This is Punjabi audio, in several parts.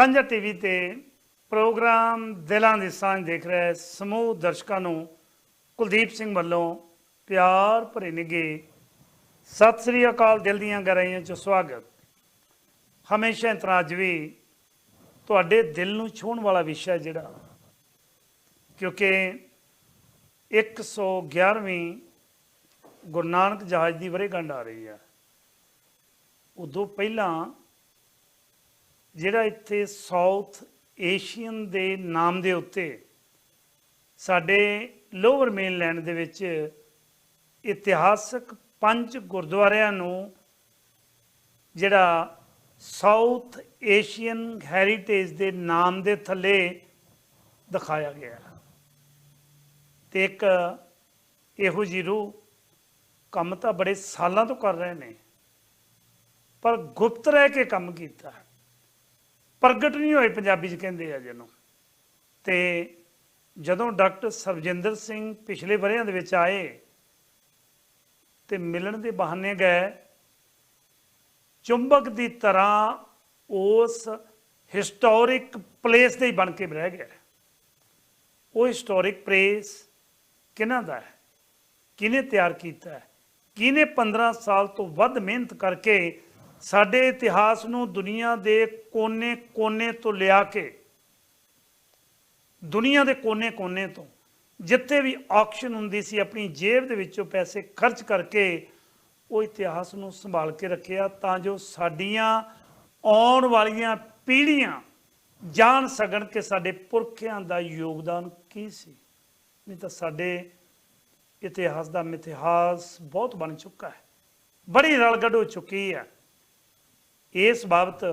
ਸਾਂਝਾ ਟੀਵੀ ਤੇ ਪ੍ਰੋਗਰਾਮ ਦਿਲਾਂ ਦੀ ਸਾਂਝ ਦੇਖ ਰਹੇ ਸਮੂਹ ਦਰਸ਼ਕਾਂ ਨੂੰ ਕੁਲਦੀਪ ਸਿੰਘ ਵੱਲੋਂ ਪਿਆਰ ਭਰੇ ਨਿੱਘੇ ਸਤਿ ਸ੍ਰੀ ਅਕਾਲ ਦਿਲ ਦੀਆਂ ਗਹਿਰਾਈਆਂ 'ਚ ਸਵਾਗਤ। ਹਮੇਸ਼ਾ ਇਤਰਾਜ ਵੀ ਤੁਹਾਡੇ ਦਿਲ ਨੂੰ ਛੂਹਣ ਵਾਲਾ ਵਿਸ਼ਾ ਹੈ ਜਿਹੜਾ, ਕਿਉਂਕਿ 111ਵੀਂ ਗੁਰੂ ਨਾਨਕ ਜਹਾਜ਼ ਦੀ ਵਰੇਗੰਢ ਆ ਰਹੀ ਹੈ। ਉਦੋਂ ਪਹਿਲਾਂ ਜਿਹੜਾ ਇੱਥੇ ਸਾਊਥ ਏਸ਼ੀਅਨ ਦੇ ਨਾਮ ਦੇ ਉੱਤੇ ਸਾਡੇ ਲੋਅਰ ਮੇਨਲੈਂਡ ਦੇ ਵਿੱਚ ਇਤਿਹਾਸਕ ਪੰਜ ਗੁਰਦੁਆਰਿਆਂ ਨੂੰ ਜਿਹੜਾ ਸਾਊਥ ਏਸ਼ੀਅਨ ਹੈਰੀਟੇਜ ਦੇ ਨਾਮ ਦੇ ਥੱਲੇ ਦਿਖਾਇਆ ਗਿਆ ਤੇ ਇੱਕ ਇਹੋ ਜਿਹੀ ਰੂਹ ਕੰਮ ਤਾਂ ਬੜੇ ਸਾਲਾਂ ਤੋਂ ਕਰ ਰਹੇ ਨੇ, ਪਰ ਗੁਪਤ ਰਹਿ ਕੇ ਕੰਮ ਕੀਤਾ ਹੈ। ਪ੍ਰਗਟ ਨਹੀਂ ਹੋਏ ਪੰਜਾਬੀ ਚ ਕਹਿੰਦੇ ਆ ਜਿਹਨੂੰ ਤੇ ਜਦੋਂ ਡਾਕਟਰ ਸਰਜਿੰਦਰ ਸਿੰਘ ਪਿਛਲੇ ਵਰਿਆਂ ਦੇ ਵਿੱਚ ਆਏ ਤੇ ਮਿਲਣ ਦੇ ਬਹਾਨੇ ਗਏ, ਚੁੰਬਕ ਦੀ ਤਰ੍ਹਾਂ ਉਸ ਹਿਸਟੋਰਿਕ ਪਲੇਸ ਦੇ ਹੀ ਬਣ ਕੇ ਰਹਿ ਗਿਆ। ਉਹ ਹਿਸਟੋਰਿਕ ਪਲੇਸ ਕਿਹਨਾਂ ਦਾ ਹੈ? ਕਿਹਨੇ ਤਿਆਰ ਕੀਤਾ ਹੈ? ਕਿਹਨੇ 15 ਸਾਲ ਤੋਂ ਵੱਧ ਮਿਹਨਤ ਕਰਕੇ ਸਾਡੇ ਇਤਿਹਾਸ ਨੂੰ ਦੁਨੀਆ ਦੇ ਕੋਨੇ-ਕੋਨੇ ਤੋਂ ਲਿਆ ਕੇ, ਦੁਨੀਆ ਦੇ ਕੋਨੇ-ਕੋਨੇ ਤੋਂ ਜਿੱਥੇ ਵੀ ਆਕਸ਼ਨ ਹੁੰਦੀ ਸੀ, ਆਪਣੀ ਜੇਬ ਦੇ ਵਿੱਚੋਂ ਪੈਸੇ ਖਰਚ ਕਰਕੇ ਉਹ ਇਤਿਹਾਸ ਨੂੰ ਸੰਭਾਲ ਕੇ ਰੱਖਿਆ ਤਾਂ ਜੋ ਸਾਡੀਆਂ ਆਉਣ ਵਾਲੀਆਂ ਪੀੜ੍ਹੀਆਂ ਜਾਣ ਸਕਣ ਕਿ ਸਾਡੇ ਪੁਰਖਿਆਂ ਦਾ ਯੋਗਦਾਨ ਕੀ ਸੀ। ਨਹੀਂ ਤਾਂ ਸਾਡੇ ਇਤਿਹਾਸ ਦਾ ਮਿਥਿਹਾਸ ਬਹੁਤ ਬਣ ਚੁੱਕਾ ਹੈ। ਬੜੀ ਰਲਗੜ ਹੋ ਚੁੱਕੀ ਹੈ। ਇਸ ਬਾਬਤ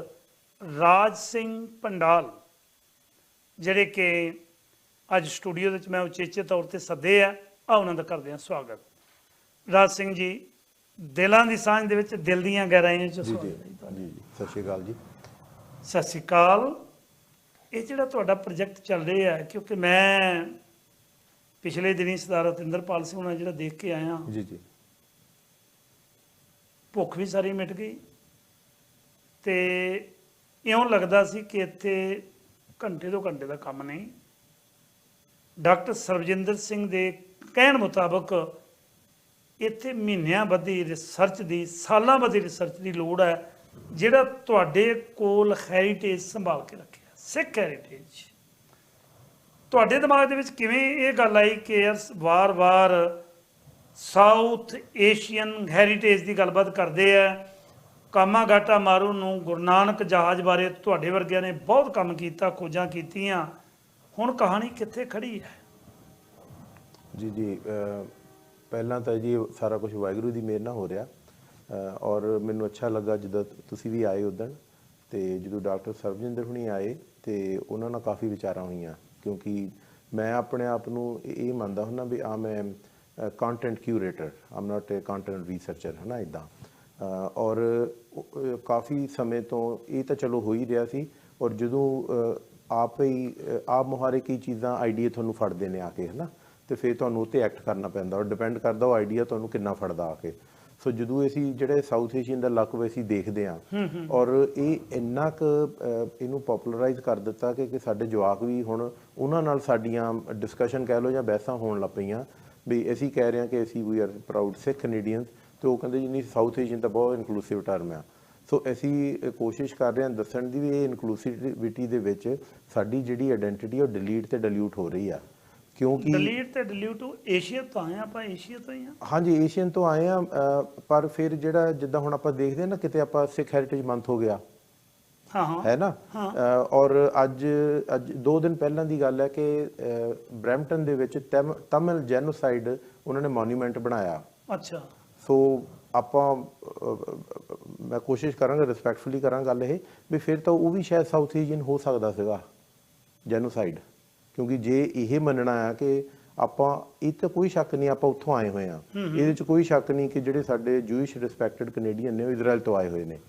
ਰਾਜ ਸਿੰਘ ਪੰਡਾਲ ਜਿਹੜੇ ਕਿ ਅੱਜ ਸਟੂਡੀਓ ਦੇ ਵਿੱਚ ਮੈਂ ਉਚੇਚੇ ਤੌਰ ਤੇ ਸੱਦੇ ਆ ਆ ਉਹਨਾਂ ਦਾ ਕਰਦੇ ਹਾਂ ਸਵਾਗਤ। ਰਾਜ ਸਿੰਘ ਜੀ ਦਿਲਾਂ ਦੀ ਸਾਂਝ ਦੇ ਵਿੱਚ ਦਿਲ ਦੀਆਂ ਗਹਿਰਾਈਆਂ ਚ ਸਵਾਗਤ ਹੈ ਜੀ ਸਤਿ ਸ਼੍ਰੀ ਅਕਾਲ ਜੀ। ਸਤਿ ਸ਼੍ਰੀ ਅਕਾਲ। ਇਹ ਜਿਹੜਾ ਤੁਹਾਡਾ ਪ੍ਰੋਜੈਕਟ ਚੱਲ ਰਿਹਾ ਹੈ ਕਿਉਂਕਿ ਮੈਂ ਪਿਛਲੇ ਦਿਨੀ ਸਰਦਾਰ ਰਤਿੰਦਰਪਾਲ ਸਿੰਘ ਨਾਲ ਜਿਹੜਾ ਦੇਖ ਕੇ ਆਇਆ ਜੀ ਜੀ। ਭੁੱਖ ਵੀ ਸਾਰੀ ਮਿਟ ਗਈ। ਤੇ ਇਉਂ ਲੱਗਦਾ ਸੀ ਕਿ ਇੱਥੇ ਘੰਟੇ ਤੋਂ ਘੰਟੇ ਦਾ ਕੰਮ ਨਹੀਂ। ਡਾਕਟਰ ਸਰਬਜਿੰਦਰ ਸਿੰਘ ਦੇ ਕਹਿਣ ਮੁਤਾਬਕ ਇੱਥੇ ਮਹੀਨਿਆਂ ਬੱਧੀ ਰਿਸਰਚ ਦੀ, ਸਾਲਾਂ ਬੱਧੀ ਰਿਸਰਚ ਦੀ ਲੋੜ ਹੈ, ਜਿਹੜਾ ਤੁਹਾਡੇ ਕੋਲ ਹੈਰੀਟੇਜ ਸੰਭਾਲ ਕੇ ਰੱਖਿਆ, ਸਿੱਖ ਹੈਰੀਟੇਜ ਤੁਹਾਡੇ ਦਿਮਾਗ ਦੇ ਵਿੱਚ ਕਿਵੇਂ ਇਹ ਗੱਲ ਆਈ ਕਿ ਯਾਰ ਵਾਰ-ਵਾਰ ਸਾਊਥ ਏਸ਼ੀਅਨ ਹੈਰੀਟੇਜ ਦੀ ਗੱਲਬਾਤ ਕਰਦੇ ਆ? ਕਾਮਾਗਾਟਾ ਮਾਰੂ ਨੂੰ ਗੁਰੂ ਨਾਨਕ ਜਹਾਜ਼ ਬਾਰੇ ਤੁਹਾਡੇ ਵਰਗਿਆਂ ਨੇ ਬਹੁਤ ਕੰਮ ਕੀਤਾ, ਖੋਜਾਂ ਕੀਤੀਆਂ। ਹੁਣ ਕਹਾਣੀ ਕਿੱਥੇ ਖੜੀ ਹੈ? ਜੀ ਜੀ ਪਹਿਲਾਂ ਤਾਂ ਜੀ ਸਾਰਾ ਕੁਝ ਵਾਹਿਗੁਰੂ ਦੀ ਮਿਹਰ ਨਾਲ ਹੋ ਰਿਹਾ। ਔਰ ਮੈਨੂੰ ਅੱਛਾ ਲੱਗਾ ਜਦੋਂ ਤੁਸੀਂ ਵੀ ਆਏ ਉਦੋਂ ਤੇ ਜਦੋਂ ਡਾਕਟਰ ਸਰਬਜਿੰਦਰ ਹੁਣੀ ਆਏ ਤੇ ਉਹਨਾਂ ਨਾਲ ਕਾਫੀ ਵਿਚਾਰਾਂ ਹੋਈਆਂ। ਕਿਉਂਕਿ ਮੈਂ ਆਪਣੇ ਆਪ ਨੂੰ ਇਹ ਮੰਨਦਾ ਹੁੰਦਾ ਵੀ ਆ ਮੈਂ content curator I'm not a content researcher ਹੈ ਨਾ ਇਦਾਂ ਔਰ ਕਾਫੀ ਸਮੇਂ ਤੋਂ ਇਹ ਤਾਂ ਚਲੋ ਹੋ ਹੀ ਰਿਹਾ ਸੀ ਔਰ ਜਦੋਂ ਆਪ ਹੀ ਆਪ ਮੁਹਾਰੇ ਕੀ ਚੀਜ਼ਾਂ ਆਈਡੀਆ ਤੁਹਾਨੂੰ ਫੜਦੇ ਨੇ ਆ ਕੇ ਹਨਾ? ਤੇ ਫਿਰ ਤੁਹਾਨੂੰ ਉੱਤੇ ਐਕਟ ਕਰਨਾ ਪੈਂਦਾ ਔਰ ਡਿਪੈਂਡ ਕਰਦਾ ਉਹ ਆਈਡੀਆ ਤੁਹਾਨੂੰ ਕਿੰਨਾ ਫੜਦਾ ਆ ਕੇ। ਸੋ ਜਦੋਂ ਅਸੀਂ ਜਿਹੜੇ ਸਾਊਥ ਏਸ਼ੀਅਨ ਦਾ ਲੱਕ ਅਸੀਂ ਦੇਖਦੇ ਹਾਂ ਔਰ ਇਹ ਇੰਨਾ ਕੁ ਇਹਨੂੰ ਪਪੂਲਰਾਈਜ਼ ਕਰ ਦਿੱਤਾ ਕਿ ਕਿ ਸਾਡੇ ਜਵਾਕ ਵੀ ਹੁਣ ਉਹਨਾਂ ਨਾਲ ਸਾਡੀਆਂ ਡਿਸਕਸ਼ਨ ਕਹਿ ਲਓ ਜਾਂ ਬਹਿਸਾਂ ਹੋਣ ਲੱਗ ਪਈਆਂ ਵੀ ਅਸੀਂ ਕਹਿ ਰਹੇ ਹਾਂ ਕਿ ਅਸੀਂ we are proud Sikh Canadians ਤੇ ਉਹ ਕਹਿੰਦੇ ਜੀ ਨਹੀਂ ਸਾਊਥ ਏਸ਼ੀਅਨ ਤਾਂ ਬਹੁਤ ਇਨਕਲੂਸਿਵ ਟਰਮ ਆ। ਸੋ ਅਸੀਂ ਕੋਸ਼ਿਸ਼ ਕਰ ਰਹੇ ਹਾਂ ਦੱਸਣ ਦੀ ਵੀ ਇਹ ਇਨਕਲੂਸਿਵਿਟੀ ਦੇ ਵਿੱਚ ਸਾਡੀ ਜਿਹੜੀ ਆਇਡੈਂਟੀਟੀ ਉਹ ਡਿਲੀਟ ਤੇ ਡਿਲੂਟ ਹੋ ਰਹੀ ਆ। ਕਿਉਂਕਿ ਡਿਲੀਟ ਤੇ ਡਿਲੀਟ ਏਸ਼ੀਆ ਤੋਂ ਆਏ ਆਪਾਂ ਏਸ਼ੀਆ ਤੋਂ ਹੀ ਆ ਹਾਂਜੀ ਏਸ਼ੀਅਨ ਤੋਂ ਆਏ ਆ ਪਰ ਫਿਰ ਜਿਹੜਾ ਜਿੱਦਾਂ ਹੁਣ ਆਪਾਂ ਦੇਖਦੇ ਹਾਂ ਨਾ ਕਿਤੇ ਆਪਾਂ ਸਿੱਖ ਹੈਰੀਟੇਜ ਮੰਥ ਹੋ ਗਿਆ। ਹਾਂ ਹਾਂ। ਹੈ ਨਾ? ਔਰ ਅੱਜ ਅੱਜ 2 ਦਿਨ ਪਹਿਲਾਂ ਦੀ ਗੱਲ ਹੈ ਕਿ ਬਰੈਂਪਟਨ ਦੇ ਵਿੱਚ ਤਮ- ਤਮਿਲ ਜੈਨੋਸਾਈਡ ਉਹਨਾਂ ਨੇ ਮੋਨੂਮੈਂਟ ਬਣਾਇਆ। ਅੱਛਾ। ਸੋ ਆਪਾਂ ਮੈਂ ਕੋਸ਼ਿਸ਼ ਕਰਾਂਗਾ ਰਿਸਪੈਕਟਫੁਲੀ ਕਰਾਂਗਾ ਗੱਲ ਇਹ ਵੀ ਫਿਰ ਤਾਂ ਉਹ ਵੀ ਸ਼ਾਇਦ ਸਾਊਥ ਏਸ਼ੀਅਨ ਹੋ ਸਕਦਾ ਸੀਗਾ ਜੈਨੋਸਾਈਡ ਕਿਉਂਕਿ ਜੇ ਇਹ ਮੰਨਣਾ ਆ ਕਿ ਆਪਾਂ ਇਹ ਤਾਂ ਕੋਈ ਸ਼ੱਕ ਨਹੀਂ ਆਪਾਂ ਉੱਥੋਂ ਆਏ ਹੋਏ ਆ ਇਹਦੇ ਚ ਕੋਈ ਸ਼ੱਕ ਨਹੀਂ ਕਿ ਜਿਹੜੇ ਸਾਡੇ ਜੂਇਸ਼ ਰਿਸਪੈਕਟਡ ਕੈਨੇਡੀਅਨ ਨੇ ਉਹ ਇਜ਼ਰਾਈਲ ਤੋਂ ਆਏ ਹੋਏ ਨੇ।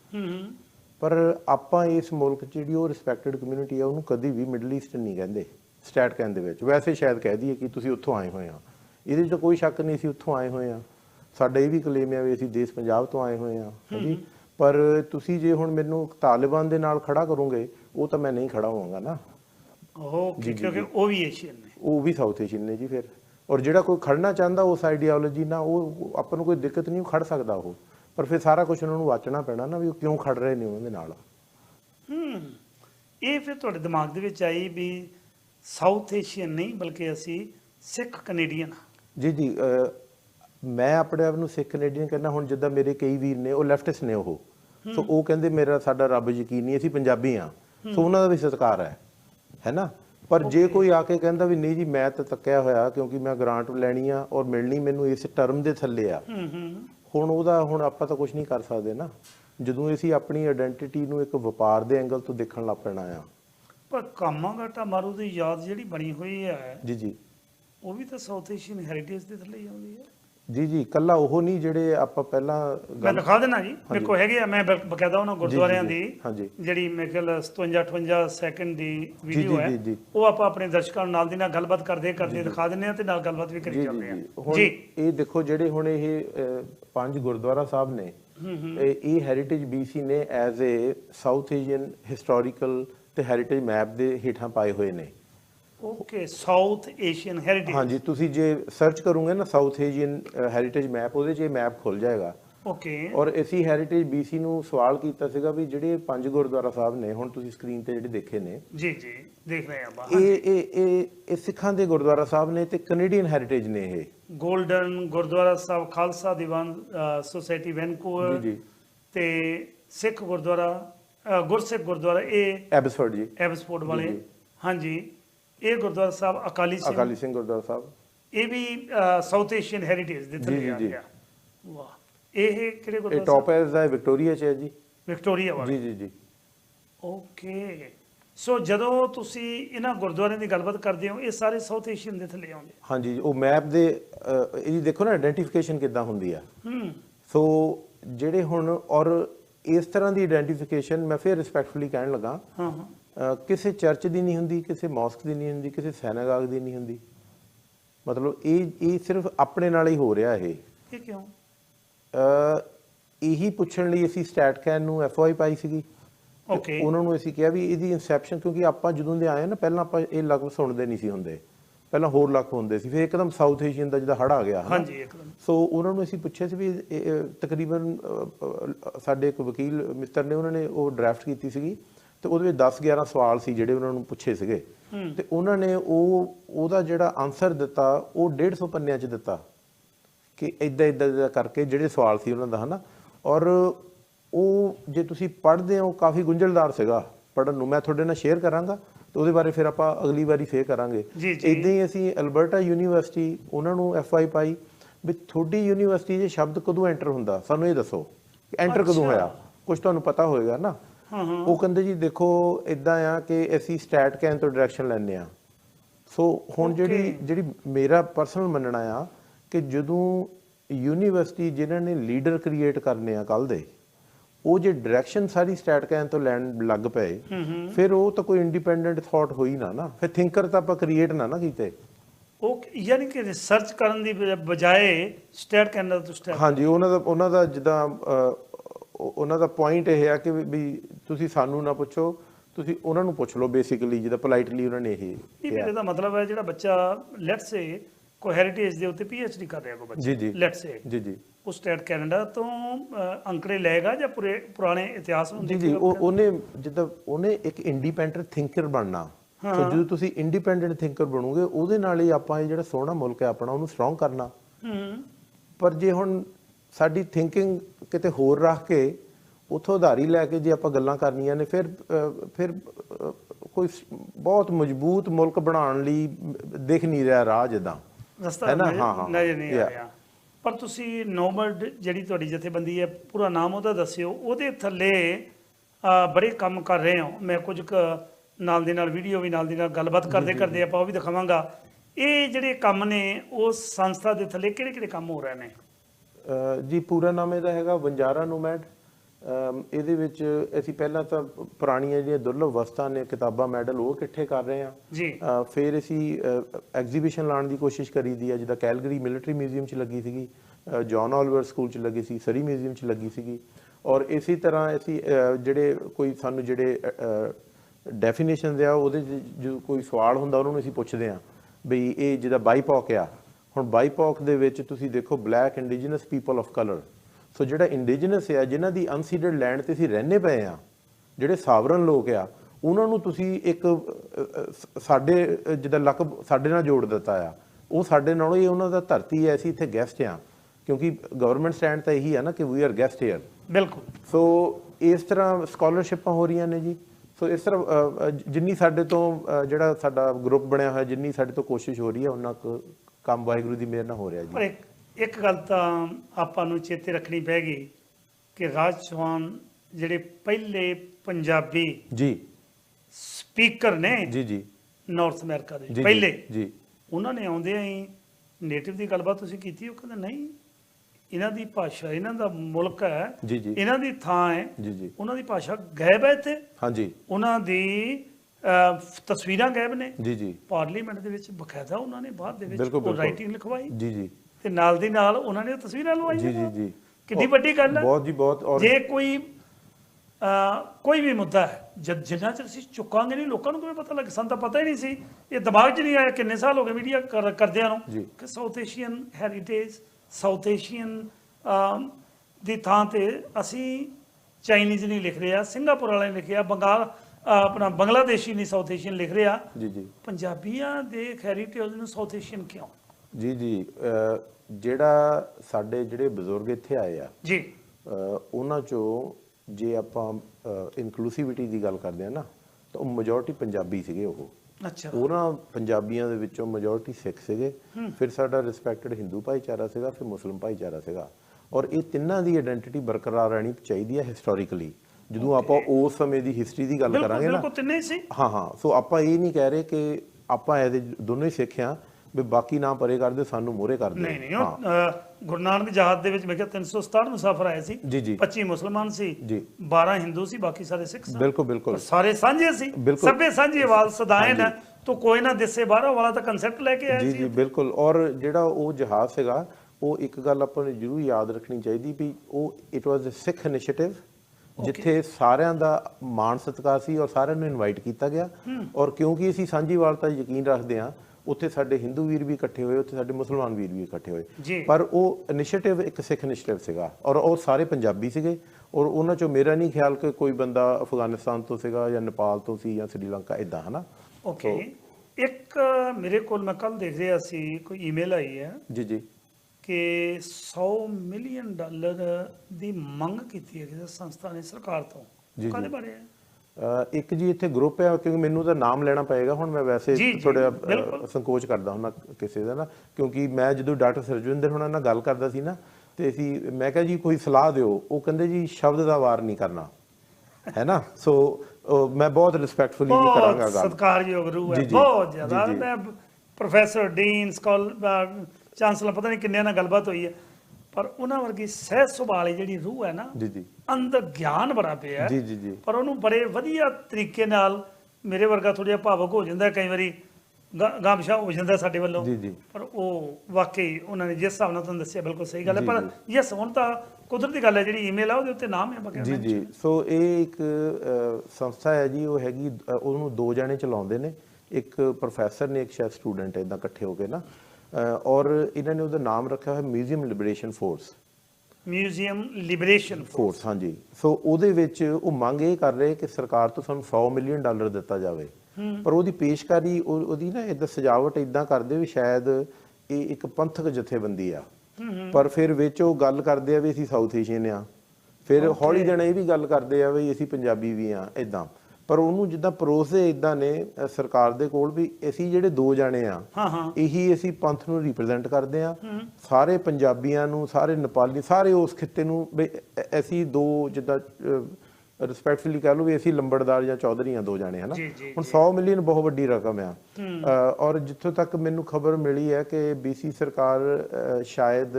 ਪਰ ਆਪਾਂ ਇਸ ਮੁਲਕ 'ਚ ਜਿਹੜੀ ਉਹ ਰਿਸਪੈਕਟਡ ਕਮਿਊਨਿਟੀ ਆ ਉਹਨੂੰ ਕਦੀ ਵੀ ਮਿਡਲ ਈਸਟ ਨਹੀਂ ਕਹਿੰਦੇ ਸਟੇਟ ਕਹਿੰਦੇ ਵਿੱਚ। ਵੈਸੇ ਸ਼ਾਇਦ ਕਹਿ ਦਈਏ ਕਿ ਤੁਸੀਂ ਉੱਥੋਂ ਆਏ ਹੋਏ ਆ ਇਹਦੇ 'ਚ ਕੋਈ ਸ਼ੱਕ ਨਹੀਂ ਸੀ ਉੱਥੋਂ ਆਏ ਹੋਏ ਆ ਸਾਡਾ ਇਹ ਵੀ ਕਲੇਮ ਹੈ ਵੀ ਅਸੀਂ ਦੇਸ਼ ਪੰਜਾਬ ਤੋਂ ਆਏ ਹੋਏ ਆ ਹਾਂਜੀ ਪਰ ਤੁਸੀਂ ਜੇ ਹੁਣ ਮੈਨੂੰ ਤਾਲਿਬਾਨ ਦੇ ਨਾਲ ਖੜਾ ਕਰੋਗੇ ਉਹ ਤਾਂ ਮੈਂ ਨਹੀਂ ਖੜਾ ਹੋਵਾਂਗਾ ਨਾ। ਓਕੇ ਕਿਉਂਕਿ। ਉਹ ਵੀ ਏਸ਼ੀਅਨ ਨੇ। ਉਹ ਵੀ ਸਾਊਥ ਏਸ਼ੀਅਨ ਨੇ ਜੀ ਫਿਰ। ਔਰ ਜਿਹੜਾ ਕੋਈ ਖੜਨਾ ਚਾਹੁੰਦਾ ਉਸ ਆਈਡੀਓਲੋਜੀ ਨਾਲ ਉਹ ਆਪਾਂ ਨੂੰ ਕੋਈ ਦਿੱਕਤ ਨਹੀਂ ਖੜ ਸਕਦਾ ਉਹ। ਪਰ ਫਿਰ ਸਾਰਾ ਕੁਝ ਉਹਨਾਂ ਨੂੰ ਵਾਚਣਾ ਪੈਣਾ ਨਾ ਵੀ ਉਹ ਕਿਉਂ ਖੜ ਰਹੇ ਨੇ ਉਹਨਾਂ ਦੇ ਨਾਲ। ਹੂੰ ਇਹ ਫਿਰ ਤੁਹਾਡੇ ਦਿਮਾਗ ਦੇ ਵਿੱਚ ਆਈ ਵੀ ਸਾਊਥ ਏਸ਼ੀਅਨ ਨਹੀਂ ਬਲਕਿ ਅਸੀਂ ਸਿੱਖ ਕੈਨੇਡੀਅਨ ਹਾਂ। ਜੀ ਜੀ ਮੈਂ ਆਪਣੇ ਆਪ ਨੂੰ ਸਿੱਖ ਕੈਨੇਡੀਅਨ ਕਹਿੰਦਾ ਹੁਣ ਜਿੱਦਾਂ ਮੇਰੇ ਕਈ ਵੀਰ ਨੇ ਉਹ ਲੈਫਟਿਸਟ ਨੇ ਉਹ। ਸੋ ਉਹ ਕਹਿੰਦੇ ਮੇਰਾ ਸਾਡਾ ਰੱਬ ਯਕੀਨੀ ਅਸੀਂ ਪੰਜਾਬੀ ਆ। ਸੋ ਉਹਨਾਂ ਦਾ ਵੀ ਸਤਿਕਾਰ ਹੈ ਹੈ ਨਾ? ਪਰ ਜੇ ਕੋਈ ਆ ਕੇ ਕਹਿੰਦਾ ਵੀ ਨਹੀਂ ਜੀ ਮੈਂ ਤਾਂ ਤੱਕਿਆ ਹੋਇਆ ਕਿਉਂਕਿ ਮੈਂ ਗ੍ਰਾਂਟ ਲੈਣੀ ਆ ਔਰ ਮਿਲਣੀ ਮੈਨੂੰ ਇਸ ਟਰਮ ਦੇ ਥੱਲੇ ਆ। ਹੁਣ ਉਹਦਾ ਹੁਣ ਆਪਾਂ ਤਾਂ ਕੁਝ ਨਹੀਂ ਕਰ ਸਕਦੇ ਨਾ। ਜਦੋਂ ਅਸੀਂ ਆਪਣੀ ਆਇਡੈਂਟੀਟੀ ਨੂੰ ਇੱਕ ਵਪਾਰ ਦੇ ਐਂਗਲ ਤੋਂ ਦੇਖਣ ਲੱਗ ਪੈਣਾ ਆ। ਪਰ ਕਾਮਾਗਾਟਾ ਮਾਰੂ ਦੀ ਯਾਦ ਜਿਹੜੀ ਬਣੀ ਹੋਈ ਹੈ ਜੀ ਜੀ। ਉਹ ਵੀ ਤਾਂ ਸਾਊਥ ਏਸ਼ੀਅਨ ਹੈਰੀਟੇਜ ਦੇ ਥੱਲੇ ਹੀ ਆਉਂਦੀ ਹੈ। ਜੀ ਜੀ ਕੱਲਾ ਉਹ ਨਹੀਂ ਜਿਹੜੇ ਆਪਾਂ ਪਹਿਲਾਂ ਮੈਂ ਲਿਖਾ ਦੇਣਾ ਜੀ। ਮੇਰੇ ਕੋਲ ਹੈਗੇ ਆ ਮੈਂ ਬਕ- ਬਕਾਇਦਾ ਉਹਨਾਂ ਗੁਰਦੁਆਰਿਆਂ ਦੀ। ਜਿਹੜੀ ਮੇਰੇ ਖਿਆਲ 57 58 ਸੈਕਿੰਡ ਦੀ ਵੀਡੀਓ ਹੈ। ਉਹ ਆਪਾਂ ਆਪਣੇ ਦਰਸ਼ਕਾਂ ਨਾਲ ਨਾਲ ਦੀ ਨਾਲ ਗੱਲਬਾਤ ਕਰਦੇ ਕਰਦੇ ਦਿਖਾ ਦਿੰਨੇ ਆ ਤੇ ਨਾਲ ਗੱਲਬਾਤ ਵੀ ਕਰੀ ਜਾਂਦੇ ਆ ਜੀ। ਇਹ ਦੇਖੋ ਜਿਹੜੇ ਹੁਣ ਇਹ ਪੰਜ ਗੁਰਦੁਆਰਾ ਸਾਹਿਬ ਨੇ ਇਹ ਇਹ ਹੈਰੀਟੇਜ ਬੀਸੀ ਨੇ as a South Asian historical ਤੇ ਹੈਰੀਟੇਜ ਮੈਪ ਦੇ ਹੇਠਾਂ ਪਾਏ ਹੋਏ ਨੇ। ਓਕੇ ਸਾਊਥ ਏਸ਼ੀਅਨ ਹੈਰੀਟੇਜ ਹਾਂਜੀ ਤੁਸੀਂ ਜੇ ਸਰਚ ਕਰੋਗੇ ਨਾ ਸਾਊਥ ਏਸ਼ੀਅਨ ਹੈਰੀਟੇਜ ਮੈਪ ਉਹਦੇ 'ਚ ਇਹ ਮੈਪ ਖੁੱਲ ਜਾਏਗਾ। ਓਕੇ ਔਰ ਅਸੀਂ ਹੈਰੀਟੇਜ ਬੀਸੀ ਨੂੰ ਸਵਾਲ ਕੀਤਾ ਸੀਗਾ ਵੀ ਜਿਹੜੇ ਪੰਜ ਗੁਰਦੁਆਰਾ ਸਾਹਿਬ ਨੇ ਹੁਣ ਤੁਸੀਂ ਸਕਰੀਨ ਤੇ ਜਿਹੜੇ ਦੇਖੇ ਨੇ ਜੀ ਜੀ ਦੇਖ ਰਹੇ ਆ ਬਾਹਰ ਇਹ ਇਹ ਇਹ ਇਹ ਸਿੱਖਾਂ ਦੇ ਗੁਰਦੁਆਰਾ ਸਾਹਿਬ ਨੇ ਤੇ ਕੈਨੇਡੀਅਨ ਹੈਰੀਟੇਜ ਨੇ ਇਹ। Golden Gurdwara Sahib Khalsa Diwan society Vancouver ਜੀ, ਜੀ। ਤੇ ਸਿੱਖ ਗੁਰਦੁਆਰਾ ਗੁਰਸਿੱਖ ਗੁਰਦੁਆਰਾ ਇਹ ਐਬਸਫੋਰਡ ਜੀ। ਐਬਸਪੋਰਟ ਵਾਲੇ। ਹਾਂਜੀ। ਇਹ ਗੁਰਦੁਆਰਾ ਸਾਹਿਬ ਅਕਾਲੀ ਸਿੰਘ। ਅਕਾਲੀ ਸਿੰਘ ਗੁਰਦੁਆਰਾ ਸਾਹਿਬ। ਇਹ ਵੀ ਸਾਊਥ ਏਸ਼ੀਅਨ ਹੈਰੀਟੇਜ ਦੇ ਥੱਲੇ ਆ। ਗਿਆ। ਵਾਹ। ਇਹ ਕਿਹੜੇ ਇਹ ਗੁਰਦੁਆਰਾ ਟੌਪ ਐਜ਼ ਦਾ ਵਿਕਟੋਰੀਆ ਚ ਹੈ ਜੀ। ਵਿਕਟੋਰੀਆ ਵਾਲੇ। ਜੀ ਜੀ ਜੀ। ਓਕੇ ਸੋ ਜਦੋਂ ਤੁਸੀਂ ਇਹਨਾਂ ਗੁਰਦੁਆਰਿਆਂ ਦੀ ਗੱਲਬਾਤ ਕਰਦੇ ਹੋ ਇਹ ਸਾਰੇ ਸਾਊਥ ਏਸ਼ੀਅਨ ਦੇ ਥੱਲੇ ਆਉਂਦੇ ਹਾਂਜੀ ਉਹ ਮੈਪ ਦੇ ਅਹ, ਇਹ ਦੇਖੋ ਨਾ ਆਇਡੈਂਟੀਫਿਕੇਸ਼ਨ ਕਿੱਦਾਂ ਹੁੰਦੀ ਆ। ਹੂੰ। ਸੋ ਜਿਹੜੇ ਹੁਣ ਔਰ ਇਸ ਤਰ੍ਹਾਂ ਦੀ ਆਇਡੈਂਟੀਫਿਕੇਸ਼ਨ ਮੈਂ ਫਿਰ ਰਿਸਪੈਕਟਫੁਲੀ ਕਹਿਣ ਲੱਗਾ। ਹਾਂ ਹਾਂ। ਕਿਸੇ ਚਰਚ ਦੀ ਨਹੀਂ ਹੁੰਦੀ ਕਿਸੇ ਮੌਸਕ ਦੀ ਨਹੀਂ ਹੁੰਦੀ ਕਿਸੇ ਸੈਨਾਗਾਗ ਦੀ ਨਹੀਂ ਹੁੰਦੀ। ਮਤਲਬ ਇਹ ਇਹ ਸਿਰਫ ਆਪਣੇ ਨਾਲ ਹੀ ਹੋ ਰਿਹਾ ਇਹ। ਇਹ ਕਿਉਂ? ਅਹ, ਇਹੀ ਪੁੱਛਣ ਲਈ ਅਸੀਂ ਸਟੈਟਕੈਨ ਨੂੰ ਐਫਓਆਈ ਪਾਈ ਸੀਗੀ। Okay. ਉਹਨਾਂ ਨੂੰ ਅਸੀਂ ਕਿਹਾ ਵੀ ਇਹਦੀ ਇਨਸੈਪਸ਼ਨ ਕਿਉਂਕਿ ਆਪਾਂ ਜਦੋਂ ਦੇ ਆਏ ਨਾ ਪਹਿਲਾਂ ਆਪਾਂ ਇਹ ਲਫ਼ਜ਼ ਸੁਣਦੇ ਨਹੀਂ ਸੀ ਹੁੰਦੇ। ਪਹਿਲਾਂ ਹੋਰ ਲੱਖ ਹੁੰਦੇ ਸੀ ਫਿਰ ਇੱਕਦਮ ਸਾਊਥ ਏਸ਼ੀਅਨ ਦਾ ਜਿਹਦਾ ਹੜ ਆ ਗਿਆ। ਹਾਂਜੀ ਇੱਕਦਮ। ਸੋ ਉਹਨਾਂ ਨੂੰ ਅਸੀਂ ਪੁੱਛਿਆ ਸੀ ਵੀ ਤਕਰੀਬਨ ਸਾਡੇ ਇੱਕ ਵਕੀਲ ਮਿੱਤਰ ਨੇ ਉਹਨਾਂ ਨੇ ਉਹ ਡਰਾਫਟ ਕੀਤੀ ਸੀਗੀ। ਤੇ ਉਹਦੇ ਵਿੱਚ 10 11 ਸਵਾਲ ਸੀ ਜਿਹੜੇ ਉਹਨਾਂ ਨੂੰ ਪੁੱਛੇ ਸੀਗੇ। ਤੇ ਉਹਨਾਂ ਨੇ ਉਹ ਉਹਦਾ ਜਿਹੜਾ ਆਨਸਰ ਦਿੱਤਾ ਉਹ 150 ਪੰਨਿਆਂ 'ਚ ਦਿੱਤਾ ਕਿ ਇਦਾਂ ਇਦਾਂ ਕਰਕੇ ਜਿਹੜੇ ਸਵਾਲ ਸੀ ਉਹਨਾਂ ਦਾ ਹਨਾ? ਔਰ ਉਹ ਜੇ ਤੁਸੀਂ ਪੜ੍ਹਦੇ ਹੋ ਕਾਫੀ ਗੁੰਝਲਦਾਰ ਸੀਗਾ ਪੜਨ ਨੂੰ। ਮੈਂ ਤੁਹਾਡੇ ਨਾਲ ਸ਼ੇਅਰ ਕਰਾਂਗਾ ਤੇ ਉਹਦੇ ਬਾਰੇ ਫਿਰ ਆਪਾਂ ਅਗਲੀ ਵਾਰੀ ਫੇਰ ਕਰਾਂਗੇ। ਇਦਾਂ ਹੀ ਅਸੀਂ ਅਲਬਰਟਾ ਯੂਨੀਵਰਸਿਟੀ ਉਹਨਾਂ ਨੂੰ ਐਫਆਈ ਪਾਈ ਵੀ ਤੁਹਾਡੀ ਯੂਨੀਵਰਸਿਟੀ 'ਚ ਸ਼ਬਦ ਕਦੋਂ ਐਂਟਰ ਹੁੰਦਾ? ਸਾਨੂੰ ਇਹ ਦੱਸੋ ਐਂਟਰ ਕਦੋਂ। ਹੋਇਆ? ਕੁਝ ਤੁਹਾਨੂੰ ਪਤਾ ਹੋਏਗਾ ਨਾ? ਉਹ ਕਹਿੰਦੇ ਜੀ ਦੇਖੋ ਇਦਾਂ ਆ ਕਿ ਅਸੀਂ ਸਟੈਟ ਕੈਨ ਤੋਂ ਡਾਇਰੈਕਸ਼ਨ ਲੈਂਦੇ ਆ ਸੋ ਹੁਣ ਜਿਹੜੀ. ਜਿਹੜੀ ਮੇਰਾ ਪਰਸਨਲ ਮੰਨਣਾ ਆ ਕਿ ਜਦੋਂ ਯੂਨੀਵਰਸਿਟੀ ਜਿਨ੍ਹਾਂ ਨੇ ਲੀਡਰ ਕ੍ਰੀਏਟ ਕਰਨੇ ਆ ਕੱਲ ਦੇ ਉਹ ਜੇ ਡਾਇਰੈਕਸ਼ਨ ਸਾਰੀ ਸਟੈਟ ਕੈਨ ਤੋਂ ਲੈਣ ਲੱਗ ਪਏ ਫਿਰ ਉਹ ਤਾਂ ਕੋਈ ਇੰਡੀਪੈਂਡੈਂਟ ਥਾਟ ਹੋਈ ਨਾ ਨਾ। ਫਿਰ ਥਿੰਕਰ ਤਾਂ ਆਪਾਂ ਕ੍ਰੀਏਟ ਨਾ ਨਾ ਕੀਤੇ। ਉਹ ਯਾਨੀ ਕਿ ਰਿਸਰਚ ਕਰਨ ਦੀ ਬਜਾ- ਬਜਾਏ ਸਟੇਟ ਕੈਨੇਡਾ ਤੋਂ ਸਟੇਟ ਹਾਂਜੀ ਉਹਨਾਂ ਦਾ ਉਹਨਾਂ ਦਾ ਜਿੱਦਾਂ ਉਹਨਾਂ ਦਾ ਪੁਆਇੰਟ ਇਹ ਆ ਕਿ ਵੀ- ਤੁਸੀਂ ਸਾਨੂੰ ਨਾ ਪੁੱਛੋ ਤੁਸੀਂ ਉਹਨਾਂ ਨੂੰ ਪੁੱਛ ਲਓ ਬੇਸਿਕਲੀ ਜਿੱਦਾਂ ਪੋਲਾਈਟਲੀ ਉਹਨਾਂ ਨੇ ਇਹ ਇਹ ਕਿਹਾ। ਮੇਰੇ ਦਾ ਮਤਲਬ ਹੈ ਜਿਹੜਾ ਬੱਚਾ ਲੈਟਸ ਸੇ ਕੋ ਹੈਰੀਟੇਜ ਦੇ ਉੱਤੇ ਪੀਐਚਡੀ ਕਰ ਰਿਹਾ ਕੋ ਬੱਚਾ ਜੀ, ਜੀ। ਲੈਟਸ ਸੇ ਜੀ ਜੀ। ਉਹ ਸਟੇਟ ਕੈਨੇਡਾ ਤੋਂ ਅੰਕੜੇ ਲਏਗਾ ਜਾਂ ਪੂਰੇ ਪੁਰਾਣੇ ਇਤਿਹਾਸ ਨੂੰ ਜੀ ਜੀ ਉਹਨੇ ਜਿੱਦਾਂ ਉਹਨੇ ਇੱਕ ਇੰਡੀਪੈਂਡੈਂਟ ਥਿੰਕਰ ਬਣਨਾ। ਹਾਂ। ਸੋ ਜਦੋਂ ਤੁਸੀਂ ਇੰਡੀਪੈਂਡੈਂਟ ਥਿੰਕਰ ਬਣੋਗੇ ਉਹਦੇ ਨਾਲ ਹੀ ਆਪਾਂ ਇਹ ਜਿਹੜਾ ਸੋਹਣਾ ਮੁਲਕ ਹੈ ਆਪਣਾ ਉਹਨੂੰ ਸਟਰੋਂਗ ਕਰਨਾ। ਹੂੰ। ਪਰ ਜੇ ਹੁਣ ਸਾਡੀ ਥਿੰਕਿੰਗ ਕਿਤੇ ਹੋਰ ਰੱਖ ਕੇ ਉਥੋਂ ਉਧਾਰੀ ਲੈ ਕੇ ਜੇ ਆਪਾਂ ਗੱਲਾਂ ਕਰਨੀਆਂ ਨੇ ਫਿਰ ਫਿਰ ਕੋਈ ਬਹੁਤ ਮਜ਼ਬੂਤ ਮੁਲਕ ਬਣਾਉਣ ਲਈ ਦਿਖ ਨਹੀਂ ਰਿਹਾ ਰਾਹ ਜਿੱਦਾਂ ਰਸਤਾ ਹੈ ਨਾ? ਨਜ਼ਰ- ਹਾਂ, ਹਾਂ। ਨਜ਼ਰ ਨਹੀਂ ਆ. ਰਿਹਾ। ਪਰ ਤੁਸੀਂ ਨੋਮਡ ਜਿਹੜੀ ਤੁਹਾਡੀ ਜਥੇਬੰਦੀ ਹੈ ਪੂਰਾ ਨਾਮ ਉਹਦਾ ਦੱਸਿਓ। ਉਹਦੇ ਥੱਲੇ ਬੜੇ ਕੰਮ ਕਰ ਰਹੇ ਹੋ। ਮੈਂ ਕੁਝ ਨਾਲ ਦੇ ਨਾਲ ਵੀਡੀਓ ਵੀ ਨਾਲ ਦੀ ਨਾਲ ਗੱਲਬਾਤ ਕਰਦੇ ਕਰਦੇ ਆਪਾਂ ਉਹ ਵੀ ਦਿਖਾਵਾਂਗਾ। ਇਹ ਜਿਹੜੇ ਕੰਮ ਨੇ ਉਸ ਸੰਸਥਾ ਦੇ ਥੱਲੇ ਕਿਹੜੇ ਕਿਹੜੇ ਕੰਮ ਹੋ ਰਹੇ ਨੇ? ਜੀ ਪੂਰਾ ਨਾਮ ਇਹਦਾ ਹੈਗਾ ਵੰਜਾਰਾ ਨੋਮੈਡ। ਇਹਦੇ ਵਿੱਚ ਅਸੀਂ ਪਹਿਲਾਂ ਤਾਂ ਪੁਰਾਣੀਆਂ ਜਿਹੜੀਆਂ ਦੁਰਲਭ ਵਸਤਾਂ ਨੇ ਕਿਤਾਬਾਂ ਮੈਡਲ ਉਹ ਇਕੱਠੇ ਕਰ ਰਹੇ ਜੀ। ਅਹ ਫਿਰ ਅਸੀਂ ਐਗਜ਼ੀਬਿਸ਼ਨ ਲਾਉਣ ਦੀ ਕੋਸ਼ਿਸ਼ ਕਰੀਦੀ ਆ ਜਿੱਦਾਂ ਕੈਲਗਰੀ ਮਿਲਟਰੀ ਮਿਊਜ਼ੀਅਮ 'ਚ ਲੱਗੀ ਸੀਗੀ ਜੌਨ ਆਲਵਰ ਸਕੂਲ 'ਚ ਲੱਗੀ ਸੀ ਸਰੀ ਮਿਊਜ਼ੀਅਮ 'ਚ ਲੱਗੀ ਸੀਗੀ। ਔਰ ਇਸੇ ਤਰ੍ਹਾਂ ਅਸੀਂ ਜਿਹੜੇ ਕੋਈ ਸਾਨੂੰ ਜਿਹੜੇ ਡੈਫੀਨੇਸ਼ਨਸ ਆ ਉਹਦੇ ਜੋ ਕੋਈ ਸਵਾਲ ਹੁੰਦਾ ਉਹਨਾਂ ਨੂੰ ਅਸੀਂ ਪੁੱਛਦੇ ਆ ਬਈ ਇਹ ਜਿਹਦਾ ਬਾਈਪੌਕ ਆ ਹੁਣ ਬਾਈਪੌਕ ਦੇ ਵਿੱਚ ਤੁਸੀਂ ਦੇਖੋ black indigenous people of colour so ਜਿਹੜਾ ਇੰਡੀਜੀਨਸ ਆ ਜਿਨ੍ਹਾਂ ਦੀ ਅਨਸੀਡਡ ਲੈਂਡ ਤੇ ਅਸੀਂ ਰਹਿੰਦੇ ਪਏ ਆ ਜਿਹੜੇ ਸਾਵਰਨ ਲੋਕ ਆ ਉਹਨਾਂ ਨੂੰ ਤੁਸੀਂ ਇੱਕ ਸਾਡੇ ਜਿੱਦਾਂ ਲੱਕ ਸਾਡੇ ਨਾਲ ਜੋੜ ਦਿੱਤਾ ਆ। ਉਹ ਸਾਡੇ ਨਾਲੋਂ ਹੀ ਉਹਨਾਂ ਦਾ ਧਰਤੀ ਐ ਅਸੀਂ ਇੱਥੇ ਗੈਸਟ ਆ। ਕਿਉਂਕਿ ਗਵਰਨਮੈਂਟ ਸਟੈਂਡ ਤਾਂ ਇਹੀ ਆ ਨਾ ਕਿ ਵੀ ਆਰ ਗੈਸਟ ਹੇਅਰ ਬਿਲਕੁਲ। ਸੋ ਇਸ ਤਰ੍ਹਾਂ ਸਕਾਲਰਸ਼ਿਪਾਂ ਹੋ ਰਹੀਆਂ ਨੇ ਜੀ। ਸੋ ਇਸ ਤਰ੍ਹਾਂ ਜਿੰਨੀ ਸਾਡੇ ਤੋਂ ਜਿਹੜਾ ਸਾਡਾ ਗਰੁੱਪ ਬਣਿਆ ਹੋਇਆ ਜਿੰਨੀ ਸਾਡੇ ਤੋਂ ਕੋਸ਼ਿਸ਼ ਹੋ ਰਹੀ ਹੈ ਉਹਨਾਂ ਕੁ ਕੰਮ ਵਾਹਿਗੁਰੂ ਦੀ ਮਿਹਰ ਨਾਲ ਹੋ ਰਿਹਾ ਪਰ ਜੀ ਇੱਕ ਇੱਕ ਗੱਲ ਤਾਂ ਆਪਾਂ ਨੂੰ ਚੇਤੇ ਰੱਖਣੀ ਪੈਗੀ ਕਿ ਰਾਜ ਚੌਹਾਨ ਜਿਹੜੇ ਪਹਿਲੇ ਪੰਜਾਬੀ ਜੀ। ਸਪੀਕਰ ਨੇ ਜੀ ਜੀ। ਨਾਰਥ ਅਮਰੀਕਾ ਦੇ ਜੀ, ਪਹਿਲੇ ਜੀ। ਉਹਨਾਂ ਨੇ ਆਉਂਦਿਆਂ ਹੀ ਨੇਟਿਵ ਦੀ ਗੱਲਬਾਤ ਤੁਸੀਂ ਕੀਤੀ ਉਹ ਕਹਿੰਦੇ ਨਹੀਂ ਇਹਨਾਂ ਦੀ ਭਾਸ਼ਾ ਇਹਨਾਂ ਦਾ ਮੁਲਕ ਹੈ ਜੀ, ਜੀ। ਇਹਨਾਂ ਦੀ ਥਾਂ ਹੈ ਜੀ ਜੀ। ਉਹਨਾਂ ਦੀ ਭਾਸ਼ਾ ਗਾਇਬ ਹੈ ਇੱਥੇ। ਹਾਂਜੀ। ਉਹਨਾਂ ਦੀ ਤਸਵੀਰਾਂ ਗਾਇਬ ਨੇ। ਜੀ ਜੀ। ਪਾਰਲੀਮੈਂਟ ਦੇ ਵਿੱਚ ਬਕਾਇਦਾ ਉਹਨਾਂ ਨੇ ਬਾਅਦ ਦੇ ਵਿੱਚ ਬਿਲਕੁਲ ਉਹ ਬਿਲਕੁਲ। ਰਾਈਟਿੰਗ ਲਿਖਵਾਈ। ਜੀ ਜੀ। ਤੇ ਨਾਲ ਦੀ ਨਾਲ ਉਹਨਾਂ ਨੇ ਉਹ ਤਸਵੀਰਾਂ ਜੀ ਲਵਾਈਆਂ ਜੀ। ਜੀ ਕਿੰਨੀ ਵੱਡੀ ਗੱਲ ਹੈ ਬਹੁਤ ਜੀ ਬਹੁਤ ਔਰ ਜੇ ਕੋਈ ਅਹ, ਕੋਈ ਵੀ ਮੁੱਦਾ ਹੈ ਜਦ ਜਿੰਨਾ ਚਿਰ ਅਸੀਂ ਚੁੱਕਾਂਗੇ ਨਹੀਂ ਲੋਕਾਂ ਨੂੰ ਕਿਵੇਂ ਪਤਾ ਲੱਗ? ਸਾਨੂੰ ਤਾਂ ਪਤਾ ਹੀ ਨਹੀਂ ਸੀ। ਇਹ ਦਿਮਾਗ 'ਚ ਨਹੀਂ ਆਇਆ ਕਿੰਨੇ ਸਾਲ ਹੋ ਗਏ ਮੀਡੀਆ ਕਰਦਿਆਂ ਨੂੰ। ਜੀ। ਕਿ south Asian heritage south Asian um, ਦੀ ਥਾਂ ਤੇ ਅਸੀਂ ਚਾਈਨੀਜ਼ ਨਹੀਂ ਲਿਖ ਰਿਹਾ ਸਿੰਗਾਪੁਰ ਵਾਲੇ ਨੇ ਲਿਖਿਆ ਬੰਗਾਲ ਆਪਣਾ ਬੰਗਲਾਦੇਸ਼ੀ ਨਹੀਂ ਸਾਊਥ ਏਸ਼ੀਅਨ ਲਿਖ ਰਿਹਾ। ਜੀ ਜੀ। ਪੰਜਾਬੀਆਂ ਦੇ ਹੈਰੀਟੇਜ ਨੂੰ ਸਾਊਥ ਏਸ਼ੀਅਨ ਕਿਉਂ? ਜੀ ਜੀ ਜਿਹੜਾ ਸਾਡੇ ਜਿਹੜੇ ਬਜ਼ੁਰਗ ਇੱਥੇ ਆਏ ਆ ਜੀ। ਉਹਨਾਂ ਚੋਂ ਜੇ ਆਪਾਂ ਇਨਕਲੂਸਿਵਿਟੀ ਦੀ ਗੱਲ ਕਰਦੇ ਆ ਨਾ ਤਾਂ ਉਹ ਮੈਜੋਰਟੀ ਪੰਜਾਬੀ ਸੀਗੇ ਉਹ। ਅੱਛਾ। ਉਹਨਾਂ ਪੰਜਾਬੀਆਂ ਦੇ ਵਿੱਚੋਂ ਮੈਜੋਰਟੀ ਸਿੱਖ ਸੀਗੇ। ਫਿਰ ਸਾਡਾ ਰਿਸਪੈਕਟਡ ਹਿੰਦੂ ਭਾਈਚਾਰਾ ਸੀਗਾ ਫਿਰ ਮੁਸਲਮ ਭਾਈਚਾਰਾ ਸੀਗਾ। ਔਰ ਇਹ ਤਿੰਨਾਂ ਦੀ ਆਇਡੈਂਟੀਟੀ ਬਰਕਰਾਰ ਰਹਿਣੀ ਚਾਹੀਦੀ ਹੈ ਹਿਸਟੋਰੀਕਲੀ ਜਦੋਂ ਆਪਾਂ ਉਸ ਸਮੇਂ ਦੀ ਹਿਸਟਰੀ ਦੀ ਗੱਲ ਕਰਾਂਗੇ ਨਾ ਬਿਲਕੁਲ ਤਿੰਨੇ ਸੀ। ਹਾਂ ਹਾਂ ਸੋ ਆਪਾਂ ਇਹ ਨਹੀਂ ਕਹਿ ਰਹੇ ਕਿ ਆਪਾਂ ਇਹਦੇ ਦੋਨੋਂ ਹੀ ਸਿੱਖਿਆ ਵੀ ਬਾਕੀ ਨਾ ਪਰੇ ਕਰਦੇ ਸਾਨੂੰ ਮੋਰੇ ਕਰਦੇ। ਨਹੀਂ ਨਹੀਂ ਗੁਰੂ ਨਾਨਕ ਜਹਾਜ਼ ਦੇ ਵਿੱਚ ਮੈਂ ਕਿਹਾ 367 ਮੁਸਾਫਰ ਆਏ ਸੀ। ਜੀ ਜੀ। 25 ਮੁਸਲਮਾਨ ਸੀ ਜੀ। 12 ਹਿੰਦੂ ਸੀ ਬਾਕੀ ਸਾਰੇ ਸਿੱਖ ਸਨ। ਬਿਲਕੁਲ ਬਿਲਕੁਲ। ਸਾਰੇ ਸਾਂਝੇ ਸੀ। ਸਭੇ ਸਾਂਝੇ ਵਾਲ ਸਦਾਇਨ ਤੋ ਕੋਈ ਨਾ ਦਿਸੇ ਬਾਹਰੋਂ ਵਾਲਾ ਤਾਂ ਕਨਸੈਪਟ ਲੈ ਕੇ ਆਏ ਜੀ ਸੀ ਜੀ ਬਿਲਕੁਲ। ਔਰ ਜਿਹੜਾ ਉਹ ਜਹਾਜ਼ ਸੀਗਾ ਉਹ ਇੱਕ ਗੱਲ ਆਪਾਂ ਨੂੰ ਜ਼ਰੂਰ ਯਾਦ ਰੱਖਣੀ ਚਾਹੀਦੀ ਵੀ ਉਹ it was a Sikh initiative ਜਿੱਥੇ ਸਾਰਿਆਂ ਦਾ ਮਾਣ ਸਤਿਕਾਰ ਸੀ ਔਰ ਸਾਰਿਆਂ ਨੂੰ ਇਨਵਾਈਟ ਕੀਤਾ ਗਿਆ। ਔਰ ਕਿਉਂਕਿ ਅਸੀਂ ਸਾਂਝੀਵਾਲਤਾ ਯਕੀਨ ਰੱਖਦੇ ਹਾਂ ਉੱਥੇ ਸਾਡੇ ਹਿੰਦੂ ਵੀਰ ਵੀ ਇਕੱਠੇ ਹੋਏ ਉੱਥੇ ਸਾਡੇ ਮੁਸਲਮਾਨ ਵੀਰ ਵੀ ਇਕੱਠੇ ਹੋਏ। ਪਰ ਉਹ ਇਨੀਸ਼ੀਏਟਿਵ ਇੱਕ ਸਿੱਖ ਇਨੀਸ਼ੀਏਟਿਵ ਸੀਗਾ ਔਰ ਉਹ ਸਾਰੇ ਪੰਜਾਬੀ ਸੀਗੇ ਔਰ ਉਹਨਾਂ ਚੋਂ ਮੇਰਾ ਨਹੀਂ ਖਿਆਲ ਕਿ ਕੋਈ ਬੰਦਾ ਅਫਗਾਨਿਸਤਾਨ ਤੋਂ ਸੀਗਾ ਜਾਂ ਨੇਪਾਲ ਤੋਂ ਸੀ ਜਾਂ ਸ੍ਰੀਲੰਕਾ ਇਦਾਂ ਹਨਾ? ਓਕੇ ਇੱਕ ਮੇਰੇ ਕੋਲ ਮੈਂ ਕੱਲ ਦੇਖ ਰਿਹਾ ਸੀ ਕੋਈ ਈਮੇਲ ਆਈ ਹੈ। ਜੀ ਜੀ। ਕਿ 100 ਮਿਲੀਅਨ ਡਾਲਰ ਦੀ ਮੰਗ ਕੀਤੀ ਹੈ ਕਿਸੇ ਸੰਸਥਾ ਨੇ ਸਰਕਾਰ ਤੋਂ। ਕਾਹਦੇ ਬਾਰੇ ਹੈ? ਇੱਕ ਜੀ ਇੱਥੇ ਗਰੁੱਪ ਹੈ ਕਿਉਂਕਿ ਮੈਨੂੰ ਤਾਂ ਨਾਮ ਲੈਣਾ ਪਏਗਾ। ਹੁਣ ਮੈਂ ਵੈਸੇ ਥੋੜਾ। ਸੰਕੋਚ ਕਰਦਾ ਹੁੰਦਾ ਕਿਸੇ ਦਾ ਨਾ ਕਿਉਂਕਿ ਮੈਂ ਜਦੋਂ ਡਾਕਟਰ ਸਰਜਵਿੰਦਰ ਹੁਣਾਂ ਨਾਲ ਗੱਲ ਕਰਦਾ ਸੀ ਨਾ ਤੇ ਅਸੀਂ ਮੈਂ ਕਿਹਾ ਜੀ ਕੋਈ ਸਲਾਹ ਦਿਓ। ਉਹ ਕਹਿੰਦੇ ਜੀ ਸ਼ਬਦ ਦਾ ਵਾਰ ਨਹੀਂ ਕਰਨਾ। ਹੈ ਨਾ? ਸੋ ਮੈਂ ਬਹੁਤ ਰਿਸਪੈਕਟਫੁਲੀ ਵੀ ਕਰਾਂਗਾ ਗੱਲ। ਸਤਿਕਾਰਯੋਗ ਰੂਹ ਹੈ। ਬਹੁਤ ਜ਼ਿਆਦਾ। ਮੈਂ ਪ੍ਰੋਫੈਸਰ ਡੀਨ ਸਕਾਲ ਚਾਂਸਲਰ ਪਤਾ ਨਹੀਂ ਕਿੰਨਿਆਂ ਨਾਲ ਗੱਲਬਾਤ ਹੋਈ ਹੈ ਪਰ ਉਹਨਾਂ ਵਰਗੀ ਸਹਿਜ ਸੁਭਾਅ ਵਾਲੀ ਜਿਹੜੀ ਰੂਹ ਹੈ ਨਾ ਜੀ ਜੀ। ਅੰਦਰ ਗਿਆਨ ਬੜਾ ਪਿਆ। ਜੀ ਜੀ ਜੀ। ਪਰ ਉਹਨੂੰ ਬੜੇ ਵਧੀਆ ਤਰੀਕੇ ਨਾਲ ਮੇਰੇ ਵਰਗਾ ਥੋੜਾ ਜਿਹਾ ਭਾਵਕ ਹੋ ਜਾਂਦਾ ਕਈ ਵਾਰੀ ਗਾਮਸ਼ਾ ਹੋ ਜਾਂਦਾ ਸਾਡੇ ਵੱਲੋਂ। ਜੀ, ਜੀ। ਪਰ ਉਹ ਵਾਕਈ ਉਹਨਾਂ ਨੇ ਜਿਸ ਹਿਸਾਬ ਨਾਲ ਤੁਹਾਨੂੰ ਦੱਸਿਆ ਬਿਲਕੁਲ ਸਹੀ ਗੱਲ ਹੈ। ਪਰ। ਯਸ ਹੁਣ ਤਾਂ ਕੁਦਰਤੀ ਗੱਲ ਹੈ ਜਿਹੜੀ ਈਮੇਲ ਆ ਉਹਦੇ ਉੱਤੇ ਨਾਮ ਹੈ ਬਗੈਰ ਜੀ ਜੀ। ਸੋ ਇਹ ਇੱਕ ਸੰਸਥਾ ਹੈ ਜੀ ਉਹ ਹੈਗੀ ਉਹਨੂੰ ਦੋ ਜਣੇ ਚਲਾਉਂਦੇ ਨੇ। ਇੱਕ ਪ੍ਰੋਫੈਸਰ ਨੇ ਇੱਕ ਸ਼ਾਇਦ ਸਟੂਡੈਂਟ ਇਦਾਂ ਇਕੱਠੇ ਹੋ ਕੇ ਨਾ। ਔਰ ਇਹਨਾਂ ਨੇ ਉਹਦਾ ਨਾਮ ਰੱਖਿਆ ਹੋਇਆ museum liberation force museum liberation force ਹਾਂਜੀ। ਸੋ ਉਹਦੇ ਵਿੱਚ ਉਹ ਮੰਗ ਇਹ ਕਰ ਰਹੇ ਕਿ ਸਰਕਾਰ ਤੋਂ ਸਾਨੂੰ 100 ਮਿਲੀਅਨ ਡਾਲਰ ਦਿੱਤਾ ਜਾਵੇ। ਪਰ ਉਹਦੀ ਪੇਸ਼ਕਾਰੀ ਉਹ- ਉਹਦੀ ਨਾ ਇਦਾਂ ਸਜਾਵਟ ਇਦਾਂ ਕਰਦੇ ਵੀ ਸ਼ਾਇਦ ਇਹ ਇੱਕ ਪੰਥਕ ਜਥੇਬੰਦੀ ਆ। ਪਰ ਫਿਰ ਵਿੱਚ ਉਹ ਗੱਲ ਕਰਦੇ ਆ ਵੀ ਅਸੀਂ ਸਾਊਥ ਏਸ਼ੀਅਨ ਆ। ਫਿਰ ਹੌਲੀ ਜਣੇ ਇਹ ਵੀ ਗੱਲ ਕਰਦੇ ਆ ਵੀ ਅਸੀਂ ਪੰਜਾਬੀ ਵੀ ਆ ਇਦਾਂ। ਪਰ ਉਹਨੂੰ ਜਿੱਦਾਂ ਪਰੋਸੇ ਇਦਾਂ ਨੇ ਸਰਕਾਰ ਦੇ ਕੋਲ ਵੀ ਅਸੀਂ ਜਿਹੜੇ ਦੋ ਜਾਣੇ ਆ ਹਾਂ ਹਾਂ। ਇਹੀ ਅਸੀਂ ਪੰਥ ਨੂੰ ਰਿਪਰੈਜ਼ੈਂਟ ਕਰਦੇ ਆ। ਸਾਰੇ ਪੰਜਾਬੀਆਂ ਨੂੰ ਸਾਰੇ ਨੇਪਾਲੀ ਸਾਰੇ ਉਸ ਖਿੱਤੇ ਨੂੰ ਅਸੀਂ ਦੋ ਜਿੱਦਾਂ ਰਿਸਪੈਕਟਫੁਲੀ ਕਹ ਲਓ ਵੀ ਅਸੀਂ ਲੰਬੜਦਾਰ ਜਾਂ ਚੌਧਰੀਆਂ ਦੋ ਜਾਣੇ ਹਨਾ ਹੁਣ 100 ਮਿਲੀਅਨ ਬਹੁਤ ਵੱਡੀ ਰਕਮ ਆ। ਔਰ ਜਿੱਥੋਂ ਤੱਕ ਮੈਨੂੰ ਖਬਰ ਮਿਲੀ ਹੈ ਕਿ ਬੀਸੀ ਸਰਕਾਰ ਸ਼ਾਇਦ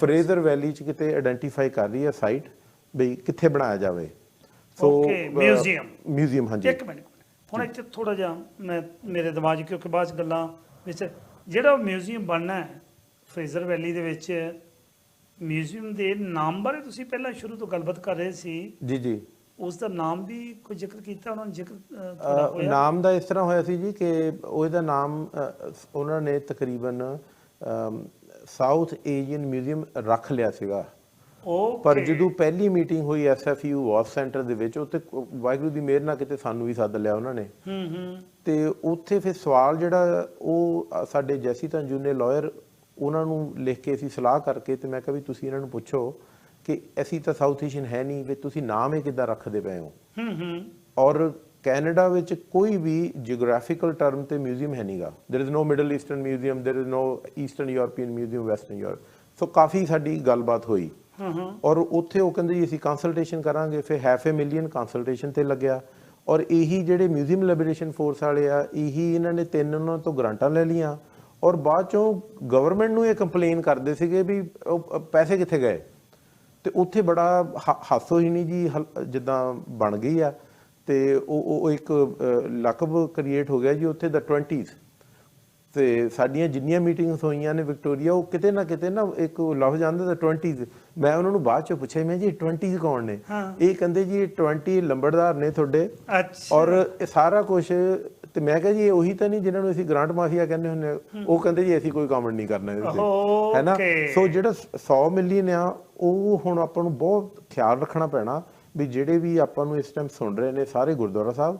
ਫਰੇਜ਼ਰ ਵੈਲੀ ਚ ਕਿਤੇ ਆਇਡੈਂਟੀਫਾਈ ਕਰ ਰਹੀ ਹੈ ਸਾਈਟ ਵੀ ਕਿੱਥੇ ਬਣਾਇਆ ਜਾਵੇ। ਅ, museum। ਮਿਊਜ਼ੀਅਮ ਹਾਂਜੀ ਇੱਕ ਮਿੰਟ ਹੁਣ ਇੱਥੇ ਥੋੜਾ ਜਿਹਾ ਮੈਂ ਮੇਰੇ ਦਿਮਾਗ 'ਚ ਕਿਉਂਕਿ ਬਾਅਦ ਗੱਲਾਂ ਵਿੱਚ ਜਿਹੜਾ ਮਿਊਜ਼ੀਅਮ ਬਣਨਾ ਹੈ ਫਰੇਜ਼ਰ ਵੈਲੀ ਦੇ ਵਿੱਚ ਮਿਊਜ਼ੀਅਮ ਦੇ ਨਾਮ ਬਾਰੇ ਤੁਸੀਂ ਪਹਿਲਾਂ ਸ਼ੁਰੂ ਤੋਂ ਗੱਲਬਾਤ ਕਰ ਰਹੇ ਸੀ ਜੀ ਜੀ ਉਸ ਦਾ ਨਾਮ ਵੀ ਕੋਈ ਜ਼ਿਕਰ ਕੀਤਾ ਉਹਨਾਂ ਨੇ ਜ਼ਿਕਰ ਨਾਮ ਦਾ ਇਸ ਤਰ੍ਹਾਂ ਹੋਇਆ ਸੀ ਜੀ ਕਿ ਉਹਦਾ ਨਾਮ ਉਹਨਾਂ ਨੇ ਤਕਰੀਬਨ ਸਾਊਥ ਏਸ਼ੀਅਨ ਮਿਊਜ਼ੀਅਮ ਰੱਖ ਲਿਆ ਸੀਗਾ ਪਰ ਜਦੋਂ ਪਹਿਲੀ ਮੀਟਿੰਗ ਹੋਈ ਐਸਐਫਯੂ ਵਾਰ ਸੈਂਟਰ ਦੇ ਵਿੱਚ ਉੱਥੇ ਵਾਹਿਗੁਰੂ ਦੀ ਮਿਹਰ ਨਾਲ ਕਿਤੇ ਸਾਨੂੰ ਵੀ ਸੱਦ ਲਿਆ ਉਹਨਾਂ ਨੇ ਹੂੰ ਹੂੰ ਤੇ ਉੱਥੇ ਫਿਰ ਸਵਾਲ ਜਿਹੜਾ ਉਹ ਅ, ਸਾਡੇ ਜੈਸੀ ਤੰਜੂ ਨੇ ਲਾਇਰ ਉਹਨਾਂ ਨੂੰ ਲਿਖ ਕੇ ਅਸੀਂ ਸਲਾਹ ਕਰਕੇ ਤੇ ਮੈਂ ਕਿਹਾ ਵੀ ਤੁਸੀਂ ਇਹਨਾਂ ਨੂੰ ਪੁੱਛੋ ਕਿ ਅਸੀਂ ਤਾਂ ਸਾਊਥ ਏਸ਼ੀਅਨ ਹੈ ਨਹੀਂ ਵੀ ਤੁਸੀਂ ਨਾਮ ਇਹ ਕਿੱਦਾਂ ਰੱਖਦੇ ਪਏ ਹੋ ਹੂੰ ਹੂੰ ਔਰ ਕੈਨੇਡਾ ਵਿੱਚ ਕੋਈ ਵੀ ਜੀਓਗ੍ਰਾਫੀਕਲ ਟਰਮ ਤੇ ਮਿਊਜ਼ੀਅਮ ਹੈ ਨਹੀਂਗਾ there is no Middle Eastern museum there is no Eastern European museum Western Europe so ਕਾਫੀ ਸਾਡੀ ਗੱਲਬਾਤ ਹੋਈ ਹਾਂ ਹਾਂ ਔਰ ਉੱਥੇ ਉਹ ਕਹਿੰਦੇ ਜੀ, ਅਸੀਂ ਕੰਸਲਟੇਸ਼ਨ ਕਰਾਂਗੇ। ਫਿਰ ਹਾਫ ਅ ਮਿਲੀਅਨ ਕੰਸਲਟੇਸ਼ਨ ਤੇ ਲੱਗਿਆ। ਔਰ ਇਹੀ ਜਿਹੜੇ ਮਿਊਜ਼ੀਅਮ ਲਿਬਰੇਸ਼ਨ ਫੋਰਸ ਵਾਲੇ ਆ, ਇਹੀ ਇਹਨਾਂ ਨੇ ਤਿੰਨ ਉਹਨਾਂ ਤੋਂ ਗ੍ਰਾਂਟਾਂ ਲੈ ਲੀਆਂ ਔਰ ਬਾਅਦ ਚੋਂ ਗਵਰਨਮੈਂਟ ਨੂੰ ਇਹ ਕੰਪਲੇਨ ਕਰਦੇ ਸੀਗੇ ਵੀ ਪੈਸੇ ਕਿੱਥੇ ਗਏ? ਤੇ ਉੱਥੇ ਬੜਾ ਹਾਸੋ ਹੀ ਨਹੀਂ ਜੀ ਜਿੱਦਾਂ ਬਣ ਗਈ ਆ। ਤੇ ਉਹ, ਉਹ- ਇੱਕ ਲਕਬ ਕ੍ਰੀਏਟ ਹੋ ਗਿਆ ਜੀ ਉੱਥੇ ਦਾ 20s ਤੇ ਸਾਡੀਆਂ ਜਿੰਨੀਆਂ ਮੀਟਿੰਗਸ ਹੋਈਆਂ ਨੇ ਵਿਕਟੋਰੀਆ ਉਹ ਕਿਤੇ ਨਾ ਕਿਤੇ ਨਾ ਇੱਕ ਲਫ਼ਜ਼ ਆਂਦਾ ਦਾ 20s ਮੈਂ ਉਹਨਾਂ ਨੂੰ ਬਾਅਦ ਚ ਪੁੱਛਿਆ ਮੈਂ ਜੀ ਇਹ 20s ਕੌਣ ਨੇ। ਇਹ ਕਹਿੰਦੇ ਜੀ ਇਹ 20 ਲੰਬੜਦਾਰ ਨੇ ਤੁਹਾਡੇ। ਅੱਛਾ। ਔਰ ਇਹ ਸਾਰਾ ਕੁਝ ਤੇ ਮੈਂ ਕਿਹਾ ਜੀ ਇਹ ਉਹੀ ਤਾਂ ਨਹੀਂ ਜਿਨ੍ਹਾਂ ਨੂੰ ਅਸੀਂ ਗ੍ਰਾਂਟ ਮਾਫੀਆ ਕਹਿੰਦੇ ਹੁੰਦੇ। ਉਹ ਕਹਿੰਦੇ ਜੀ ਅਸੀਂ ਕੋਈ ਕੰਮ ਨਹੀਂ ਕਰਨਾ ਇਹਦੇ ਤੇ। ਹੈ ਨਾ? Okay. ਸੋ ਜਿਹੜਾ 100 ਮਿਲੀਅਨ ਆ ਉਹ ਹੁਣ ਆਪਾਂ ਨੂੰ ਬਹੁਤ ਖਿਆਲ ਰੱਖਣਾ ਪੈਣਾ ਵੀ ਜਿਹੜੇ ਵੀ ਆਪਾਂ ਨੂੰ ਇਸ ਟਾਈਮ ਸੁਣ ਰਹੇ ਨੇ ਸਾਰੇ ਗੁਰਦੁਆਰਾ ਸਾਹਿਬ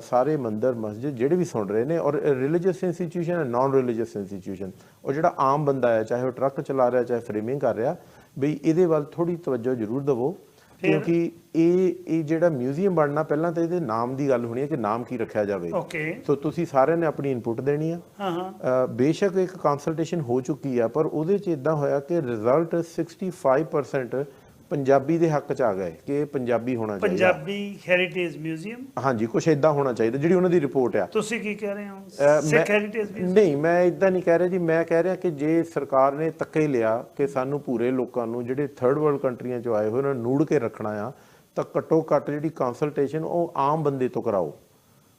ਸਾਰੇ ਮੰਦਰ ਮਸਜਿਦ ਜਿਹੜੇ ਵੀ ਸੁਣ ਰਹੇ ਨੇ ਔਰ religious institution and non religious institution ਉਹ ਜਿਹੜਾ ਆਮ ਬੰਦਾ ਹੈ ਚਾਹੇ ਉਹ ਟਰੱਕ ਚਲਾ ਰਿਹਾ ਚਾਹੇ ਫਰੇਮਿੰਗ ਕਰ ਰਿਹਾ ਵੀ ਇਹਦੇ ਵੱਲ ਥੋੜੀ ਤਵੱਜੋ ਜ਼ਰੂਰ ਦਿਵੋ? ਕਿਉਂਕਿ ਇਹ ਇਹ ਜਿਹੜਾ ਮਿਊਜ਼ੀਅਮ ਬਣਨਾ ਪਹਿਲਾਂ ਤਾਂ ਇਹਦੇ ਨਾਮ ਦੀ ਗੱਲ ਹੋਣੀ ਹੈ ਕਿ ਨਾਮ ਕੀ ਰੱਖਿਆ ਜਾਵੇ। ਓਕੇ ਸੋ ਤੁਸੀਂ ਸਾਰਿਆਂ ਨੇ ਆਪਣੀ ਇਨਪੁਟ ਦੇਣੀ ਆ। ਹਾਂ ਹਾਂ। ਬੇਸ਼ੱਕ ਇੱਕ ਕੰਸਲਟੇਸ਼ਨ ਹੋ ਚੁੱਕੀ ਆ ਪਰ ਉਹਦੇ ਚ ਇਦਾਂ ਹੋਇਆ ਕਿ ਰਿਜ਼ਲਟ 65% ਪੰਜਾਬੀ ਦੇ ਹੱਕ ਚ ਆ ਗਏ ਕਿ ਇਹ ਪੰਜਾਬੀ ਹੋਣਾ ਚਾਹੀਦਾ। ਪੰਜਾਬੀ ਹੈਰੀਟੇਜ ਮਿਊਜ਼ੀਅਮ ਹਾਂਜੀ ਕੁਝ ਇਦਾਂ ਹੋਣਾ ਚਾਹੀਦਾ ਜਿਹੜੀ ਉਹਨਾਂ ਦੀ ਰਿਪੋਰਟ ਆ। ਤੁਸੀਂ ਕੀ ਕਹਿ ਰਹੇ ਹੋ? ਸਿੱਖ ਹੈਰੀਟੇਜ ਮਿਊਜ਼ੀਅਮ ਨਹੀਂ ਮੈਂ ਇਦਾਂ ਨਹੀਂ ਕਹਿ ਰਿਹਾ ਜੀ ਮੈਂ ਕਹਿ ਰਿਹਾ ਕਿ ਜੇ ਸਰਕਾਰ ਨੇ ਤੱਕੇ ਲਿਆ ਕਿ ਸਾਨੂੰ ਪੂਰੇ ਲੋਕਾਂ ਨੂੰ ਜਿਹੜੇ ਥਰਡ ਵਰਲਡ ਕੰਟਰੀਆਂ ਚੋਂ ਆਏ ਹੋਏ ਉਹਨਾਂ ਨੂੰ ਨੂੜ ਕੇ ਰੱਖਣਾ ਆ ਤਾਂ ਘੱਟੋ ਘੱਟ ਜਿਹੜੀ ਕੰਸਲਟੇਸ਼ਨ ਉਹ ਆਮ ਬੰਦੇ ਤੋਂ ਕਰਾਓ।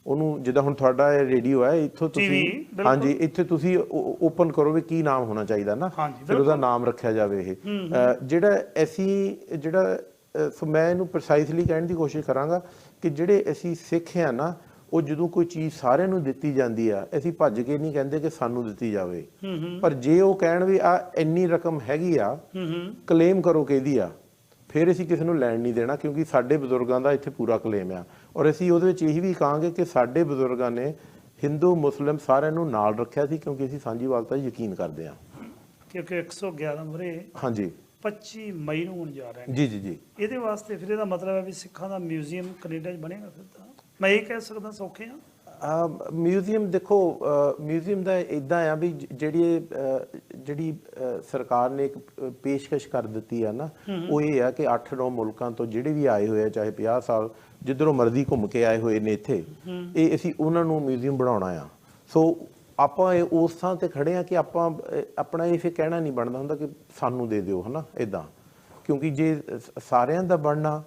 ਉਹਨੂੰ ਜਿੱਦਾਂ ਹੁਣ ਤੁਹਾਡਾ ਇਹ ਰੇਡੀਓ ਹੈ ਇੱਥੋਂ ਤੁਸੀਂ। ਹਾਂਜੀ ਇੱਥੇ ਤੁਸੀਂ ਓਪਨ ਕਰੋ ਵੀ ਕੀ ਨਾਮ ਹੋਣਾ ਚਾਹੀਦਾ ਨਾ ਫਿਰ ਉਹਦਾ ਨਾਮ ਰੱਖਿਆ ਜਾਵੇ ਇਹ। ਜਿਹੜਾ ਅਸੀਂ ਜਿਹੜਾ ਸੋ ਮੈਂ ਇਹਨੂੰ ਪ੍ਰੀਸਾਈਜ਼ਲੀ ਕਹਿਣ ਦੀ ਕੋਸ਼ਿਸ਼ ਕਰਾਂਗਾ ਕਿ ਜਿਹੜੇ ਅਸੀਂ ਸਿੱਖ ਆ ਨਾ ਉਹ ਜਦੋਂ ਕੋਈ ਚੀਜ਼ ਸਾਰਿਆਂ ਨੂੰ ਦਿੱਤੀ ਜਾਂਦੀ ਆ ਅਸੀਂ ਭੱਜ ਕੇ ਨਹੀਂ ਕਹਿੰਦੇ ਕਿ ਸਾਨੂੰ ਦਿੱਤੀ ਜਾਵੇ। ਪਰ ਜੇ ਉਹ ਕਹਿਣ ਵੀ ਆ ਇੰਨੀ ਰਕਮ ਹੈਗੀ ਆ ਕਲੇਮ ਕਰੋ ਕਿਹਦੀ ਆ ਫਿਰ ਅਸੀਂ ਕਿਸੇ ਨੂੰ ਲੈਣ ਨਹੀਂ ਦੇਣਾ ਕਿਉਂਕਿ ਸਾਡੇ ਬਜ਼ੁਰਗਾਂ ਦਾ ਇੱਥੇ ਪੂਰਾ ਕਲੇਮ ਆ। ਔਰ ਅਸੀਂ ਉਹਦੇ ਵਿੱਚ ਇਹ ਵੀ ਕਹਾਂਗੇ ਕਿ ਸਾਡੇ ਬਜ਼ੁਰਗਾਂ ਨੇ ਹਿੰਦੂ ਮੁਸਲਿਮ ਸਾਰਿਆਂ ਨੂੰ ਨਾਲ ਰੱਖਿਆ ਸੀ ਕਿਉਂਕਿ ਅਸੀਂ ਸਾਂਝੀਵਾਲਤਾ 'ਚ ਯਕੀਨ ਕਰਦੇ ਹਾਂ। ਕਿਉਂਕਿ 111 ਮਰੇ ਹਾਂਜੀ। 25 ਮਈ ਨੂੰ ਹੋਣ ਜਾ ਰਹੇ ਨੇ। ਜੀ ਜੀ ਜੀ। ਇਹਦੇ ਵਾਸਤੇ ਫਿਰ ਇਹਦਾ ਮਤਲਬ ਹੈ ਵੀ ਸਿੱਖਾਂ ਦਾ ਮਿਊਜ਼ੀਅਮ ਕੈਨੇਡਾ 'ਚ ਬਣੇਗਾ ਫਿਰ ਤਾਂ। ਮੈਂ ਇਹ ਕਹਿ ਸਕਦਾ ਸੌਖੇ ਆ ਮਿਊਜ਼ੀਅਮ ਦੇਖੋ ਮਿਊਜ਼ੀਅਮ ਦਾ ਇਦਾਂ ਆ ਵੀ ਜਿਹੜੀ ਜਿਹੜੀ ਸਰਕਾਰ ਨੇ ਇੱਕ ਪੇਸ਼ਕਸ਼ ਕਰ ਦਿੱਤੀ ਆ ਨਾ ਉਹ ਇਹ ਆ ਕਿ 8-9 ਮੁਲਕਾਂ ਤੋਂ ਜਿਹੜੇ ਵੀ ਆਏ ਹੋਏ ਆ ਚਾਹੇ 50 ਸਾਲ ਜਿੱਧਰੋਂ ਮਰਜ਼ੀ ਘੁੰਮ ਕੇ ਆਏ ਹੋਏ ਨੇ ਇੱਥੇ ਇਹ ਅਸੀਂ ਉਹਨਾਂ ਨੂੰ ਮਿਊਜ਼ੀਅਮ ਬਣਾਉਣਾ ਆ। ਸੋ ਆਪਾਂ ਇਹ ਉਸ ਥਾਂ ਤੇ ਖੜੇ ਆ ਕਿ ਆਪਾਂ ਆਪਣਾ ਇਹ ਫਿਰ ਕਹਿਣਾ ਨਹੀਂ ਬਣਦਾ ਹੁੰਦਾ ਕਿ ਸਾਨੂੰ ਦੇ ਦਿਓ ਹਨਾ ਇਦਾਂ ਕਿਉਂਕਿ ਜੇ ਸਾਰਿਆਂ ਦਾ ਬਣਨਾ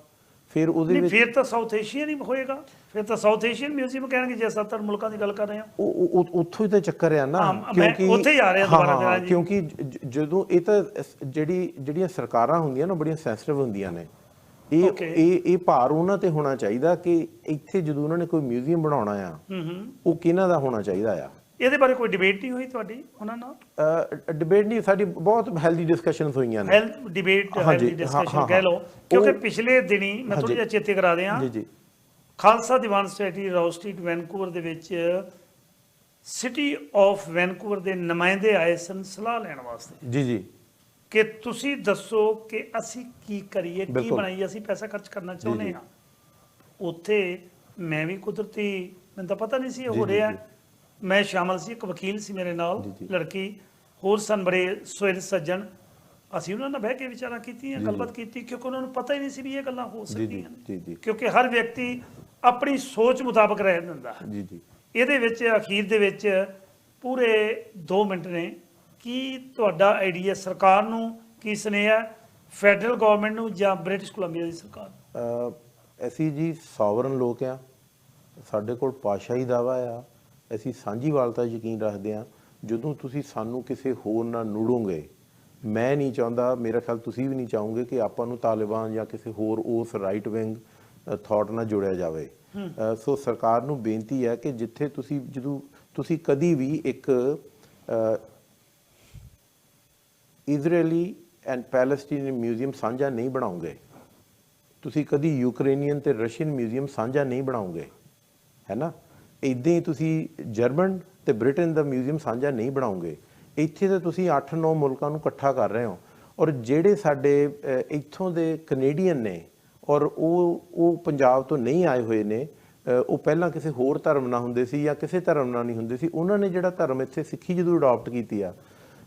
ਫਿਰ ਉਹਦੇ ਨਹੀਂ ਵਿੱਚ ਫਿਰ ਤਾਂ ਸਾਊਥ ਏਸ਼ੀਅਨ ਹੀ ਹੋਏਗਾ। ਫਿਰ ਤਾਂ ਸਾਊਥ ਏਸ਼ੀਅਨ ਮਿਊਜ਼ੀਅਮ ਕਹਿਣਗੇ ਜੇ 70 ਮੁਲਕਾਂ ਦੀ ਗੱਲ ਕਰ ਰਹੇ ਹਾਂ। ਉਹ ਉੱਥੋਂ ਹੀ ਤਾਂ ਚੱਕਰ ਆ ਨਾ ਮੈਂ ਉੱਥੇ ਹੀ ਆ ਰਿਹਾ ਦੁਬਾਰਾ ਮੇਰਾ ਜੀ। ਕਿਉਂਕਿ ਜਦੋਂ ਇਹ ਤਾਂ ਜਿਹੜੀ ਜਿਹੜੀਆਂ ਸਰਕਾਰਾਂ ਹੁੰਦੀਆਂ ਨਾ ਬੜੀਆਂ ਸੈਂਸਿਟਿਵ ਹੁੰਦੀਆਂ ਨੇ। ਇਹ. ਇਹ ਇਹ ਭਾਰ ਉਹਨਾਂ ਤੇ ਹੋਣਾ ਚਾਹੀਦਾ ਕਿ ਇੱਥੇ ਜਦੋਂ ਉਹਨਾਂ ਨੇ ਕੋਈ ਮਿਊਜ਼ੀਅਮ ਬਣਾਉਣਾ ਆ ਉਹ ਕਿਹਨਾਂ ਦਾ ਹੋਣਾ ਚਾਹੀਦਾ ਆ? ਇਹਦੇ ਬਾਰੇ ਕੋਈ ਡਿਬੇਟ ਨਹੀਂ ਹੋਈ ਤੁਹਾਡੀ ਉਹਨਾਂ ਨਾਲ? ਡਿਬੇਟ ਨਹੀਂ ਸਾਡੀ ਬਹੁਤ ਹੈਲਦੀ ਡਿਸਕਸ਼ਨਸ ਹੋਈਆਂ ਨੇ। ਹੈਲਥ ਡਿਬੇਟ ਹਾਂਜੀ, ਹੈਲਥ ਹਾਂ, ਡਿਸਕਸ਼ਨ ਕਹਿ ਲਓ। ਕਿਉਂਕਿ ਪਿਛਲੇ ਦਿਨੀ ਮੈਂ ਥੋੜੀ। ਜਿਹਾ ਚੇਤੇ ਕਰਾ ਦਿਆਂ। ਜੀ ਜੀ। Khalsa Diwan society Ross street Vancouver ਦੇ ਵਿੱਚ ਸਿਟੀ ਆਫ ਵੈਨਕੂਵਰ ਦੇ ਨੁਮਾਇੰਦੇ ਆਏ ਸਨ ਸਲਾਹ ਲੈਣ ਵਾਸਤੇ। ਜੀ ਜੀ। ਕਿ ਤੁਸੀਂ ਦੱਸੋ ਕਿ ਅਸੀਂ ਕੀ ਕਰੀਏ ਕੀ। ਬਣਾਈਏ ਅਸੀਂ ਪੈਸਾ ਖਰਚ ਕਰਨਾ ਚਾਹੁੰਦੇ। ਹਾਂ। ਉੱਥੇ ਮੈਂ ਵੀ ਕੁਦਰਤੀ ਮੈਨੂੰ ਤਾਂ ਪਤਾ ਨਹੀਂ ਸੀ ਹੋ ਰਿਹਾ। ਮੈਂ ਸ਼ਾਮਲ ਸੀ ਇੱਕ ਵਕੀਲ ਸੀ ਮੇਰੇ ਨਾਲ। ਲੜਕੀ। ਹੋਰ ਸਨ ਬੜੇ ਸੁਹਿਰਦ ਸੱਜਣ। ਅਸੀਂ ਉਹਨਾਂ ਨਾਲ ਬਹਿ ਕੇ ਵਿਚਾਰਾਂ ਕੀਤੀਆਂ ਗੱਲਬਾਤ ਕੀਤੀ ਕਿਉਂਕਿ ਉਹਨਾਂ ਨੂੰ ਪਤਾ ਹੀ ਨਹੀਂ ਸੀ ਵੀ ਇਹ ਗੱਲਾਂ ਹੋ ਸਕਦੀਆਂ ਜੀ। ਕਿਉਂਕਿ ਹਰ ਵਿਅਕਤੀ ਆਪਣੀ ਸੋਚ ਮੁਤਾਬਕ ਰਹਿ ਦਿੰਦਾ। ਜੀ ਜੀ। ਇਹਦੇ ਵਿੱਚ ਅਖੀਰ ਦੇ ਵਿੱਚ ਪੂਰੇ 2 ਮਿੰਟ ਨੇ। ਕੀ ਤੁਹਾਡਾ ਆਈਡੀਆ ਸਰਕਾਰ ਨੂੰ ਕੀ ਸੁਨੇਹਾ? ਫੈਡਰਲ ਗਵਰਨਮੈਂਟ ਨੂੰ ਜਾਂ ਬ੍ਰਿਟਿਸ਼ ਕੋਲੰਬੀਆ ਦੀ ਸਰਕਾਰ ਨੂੰ? ਅਸੀਂ ਜੀ ਸੋਵਰਨ ਲੋਕ ਆ। ਸਾਡੇ ਕੋਲ ਪਾਸ਼ਾਹੀ ਦਾਵਾ ਆ। ਅਸੀਂ ਸਾਂਝੀਵਾਲਤਾ 'ਚ ਯਕੀਨ ਰੱਖਦੇ ਆ। ਜਦੋਂ ਤੁਸੀਂ ਸਾਨੂੰ ਕਿਸੇ ਹੋਰ ਨਾਲ ਨੂੜੋਗੇ ਮੈਂ ਨਹੀਂ ਚਾਹੁੰਦਾ ਮੇਰਾ ਖਿਆਲ ਤੁਸੀਂ ਵੀ ਨਹੀਂ ਚਾਹੋਗੇ ਕਿ ਆਪਾਂ ਨੂੰ ਤਾਲਿਬਾਨ ਜਾਂ ਕਿਸੇ ਹੋਰ ਉਸ ਰਾਈਟ ਵਿੰਗ ਥਾਟ ਨਾਲ ਜੋੜਿਆ ਜਾਵੇ। ਸੋ ਸਰਕਾਰ ਨੂੰ ਬੇਨਤੀ ਹੈ ਕਿ ਜਿੱਥੇ ਤੁਸੀਂ ਜਦੋਂ ਤੁਸੀਂ ਕਦੀ ਵੀ ਇੱਕ ਇਜ਼ਰਾਈਲੀ ਐਂਡ ਪੈਲੇਸਟੀਨੀਅਨ ਮਿਊਜ਼ੀਅਮ ਸਾਂਝਾ ਨਹੀਂ ਬਣਾਉਂਗੇ ਤੁਸੀਂ ਕਦੀ ਯੂਕਰੇਨੀਅਨ ਤੇ ਰਸ਼ੀਅਨ ਮਿਊਜ਼ੀਅਮ ਸਾਂਝਾ ਨਹੀਂ ਬਣਾਉਂਗੇ ਹੈ ਨਾ? ਇਦਾਂ ਹੀ ਤੁਸੀਂ ਜਰਮਨ ਤੇ ਬ੍ਰਿਟਨ ਦਾ ਮਿਊਜ਼ੀਅਮ ਸਾਂਝਾ ਨਹੀਂ ਬਣਾਉਂਗੇ। ਇੱਥੇ ਤਾਂ ਤੁਸੀਂ 8-9 ਮੁਲਕਾਂ ਨੂੰ ਇਕੱਠਾ ਕਰ ਰਹੇ ਹੋ। ਔਰ ਜਿਹੜੇ ਸਾਡੇ ਇੱਥੋਂ ਦੇ ਕੈਨੇਡੀਅਨ ਨੇ ਔਰ ਉਹ ਉਹ ਪੰਜਾਬ ਤੋਂ ਨਹੀਂ ਆਏ ਹੋਏ ਨੇ ਉਹ ਪਹਿਲਾਂ ਕਿਸੇ ਹੋਰ ਧਰਮ ਨਾਲ ਹੁੰਦੇ ਸੀ ਜਾਂ ਕਿਸੇ ਧਰਮ ਨਾਲ ਨਹੀਂ ਹੁੰਦੇ ਸੀ ਉਹਨਾਂ ਨੇ ਜਿਹੜਾ ਧਰਮ ਇੱਥੇ ਸਿੱਖੀ ਜਦੋਂ ਅਡਾਪਟ ਕੀਤੀ ਆ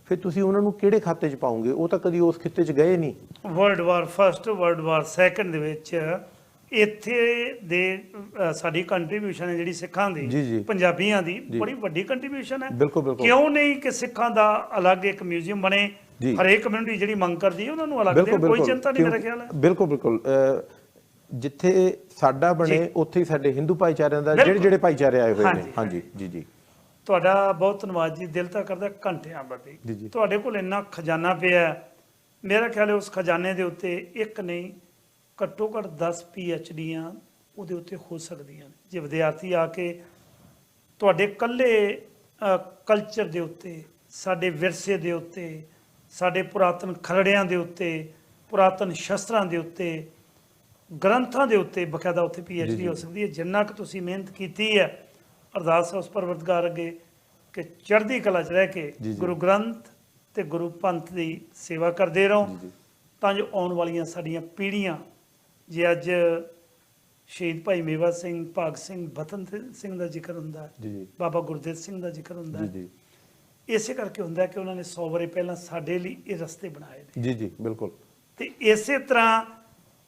ਫਿਰ ਤੁਸੀਂ ਉਹਨਾਂ ਨੂੰ ਕਿਹੜੇ ਖਾਤੇ 'ਚ ਪਾਉਂਗੇ ਉਹ ਤਾਂ ਕਦੀ ਉਸ ਖਿੱਤੇ 'ਚ ਗਏ ਨਹੀਂ। World war first world war second ਦੇ ਵਿੱਚ ਇੱਥੇ ਦੇ ਸਾਡੀ ਕੰਟਰੀਬਿਊਸ਼ਨ ਹੈ ਜਿਹੜੀ ਸਿੱਖਾਂ। ਦੀ ਪੰਜਾਬੀਆਂ ਦੀ ਬੜੀ ਵੱਡੀ ਕੰਟਰੀਬਿਊਸ਼ਨ ਹੈ। ਕਿਉਂ ਨਹੀਂ ਕਿ ਸਿੱਖਾਂ ਦਾ ਅਲੱਗ ਇੱਕ ਮਿਊਜ਼ੀਅਮ ਬਣੇ? ਜੀ। ਹਰੇਕ ਕਮਿਊਨਿਟੀ ਜਿਹੜੀ ਮੰਗ ਕਰਦੀ ਹੈ ਉਹਨਾਂ ਨੂੰ ਅਲੱਗ ਦੇਣ ਕੋਈ ਚਿੰਤਾ ਨਹੀਂ ਮੇਰਾ ਖਿਆਲ ਹੈ ਬਿਲਕੁਲ ਬਿਲਕੁਲ ਜਿੱਥੇ ਸਾਡਾ ਬਣੇ। ਉੱਥੇ ਹੀ ਸਾਡੇ ਹਿੰਦੂ ਭਾਈਚਾਰਿਆਂ ਦਾ। ਜਿਹੜੇ ਜਿਹੜੇ ਭਾਈਚਾਰੇ ਆਏ ਹੋਏ ਨੇ ਹਾਂਜੀ, ਜੀ ਜੀ ਤੁਹਾਡਾ ਬਹੁਤ ਧੰਨਵਾਦ ਜੀ ਦਿਲ ਤਾਂ ਕਰਦਾ ਘੰਟਿਆਂ ਜੀ। ਤੁਹਾਡੇ ਕੋਲ ਇੰਨਾ ਖਜ਼ਾਨਾ ਪਿਆ ਹੈ। ਮੇਰਾ ਖਿਆਲ ਹੈ ਉਸ ਖਜ਼ਾਨੇ ਦੇ ਉੱਤੇ ਇੱਕ ਨਹੀਂ ਘੱਟੋ ਘੱਟ 10 ਡੀਆਂ ਉਹਦੇ ਉੱਤੇ ਹੋ ਸਕਦੀਆਂ ਨੇ ਜੇ ਵਿਦਿਆਰਥੀ ਆ ਕੇ ਤੁਹਾਡੇ ਕੱਲੇ ਕਲਚਰ ਦੇ ਉੱਤੇ ਸਾਡੇ ਵਿਰਸੇ ਦੇ ਉੱਤੇ ਸਾਡੇ ਪੁਰਾਤਨ ਖਰੜਿਆਂ ਦੇ ਉੱਤੇ ਪੁਰਾਤਨ ਸ਼ਸਤਰਾਂ ਦੇ ਉੱਤੇ ਗ੍ਰੰਥਾਂ ਦੇ ਉੱਤੇ ਬਕਾਇਦਾ ਉੱਥੇ ਜੀ, ਪੀਐਚਡੀ ਜੀ। ਹੋ ਸਕਦੀ ਹੈ ਜਿੰਨਾ ਕੁ ਤੁਸੀਂ ਮਿਹਨਤ ਕੀਤੀ ਹੈ ਅਰਦਾਸ ਉਸ ਪਰਵਰਦਗਾਰ ਅੱਗੇ ਕਿ ਚੜ੍ਹਦੀ ਕਲਾ 'ਚ ਰਹਿ ਕੇ। ਗੁਰੂ ਗ੍ਰੰਥ ਤੇ ਗੁਰੂ ਪੰਥ ਦੀ ਸੇਵਾ ਕਰਦੇ ਰਹੋ। ਤਾਂ ਜੋ ਆਉਣ ਵਾਲੀਆਂ ਸਾਡੀਆਂ ਪੀੜ੍ਹੀਆਂ ਜੇ ਅੱਜ ਸ਼ਹੀਦ ਭਾਈ ਮੇਵਾ ਸਿੰਘ ਭਾਗ ਸਿੰਘ ਬਤਨ ਸਿੰਘ ਦਾ ਜ਼ਿਕਰ ਹੁੰਦਾ ਹੈ ਬਾਬਾ ਗੁਰਦੇਵ ਸਿੰਘ ਦਾ ਜ਼ਿਕਰ ਹੁੰਦਾ ਹੈ ਇਸੇ ਕਰਕੇ ਹੁੰਦਾ ਕਿ ਉਹਨਾਂ ਨੇ 100 ਵਰੇ ਪਹਿਲਾਂ ਸਾਡੇ ਲਈ ਇਹ ਰਸਤੇ ਬਣਾਏ ਨੇ। ਜੀ ਜੀ ਬਿਲਕੁਲ। ਤੇ ਇਸੇ ਤਰ੍ਹਾਂ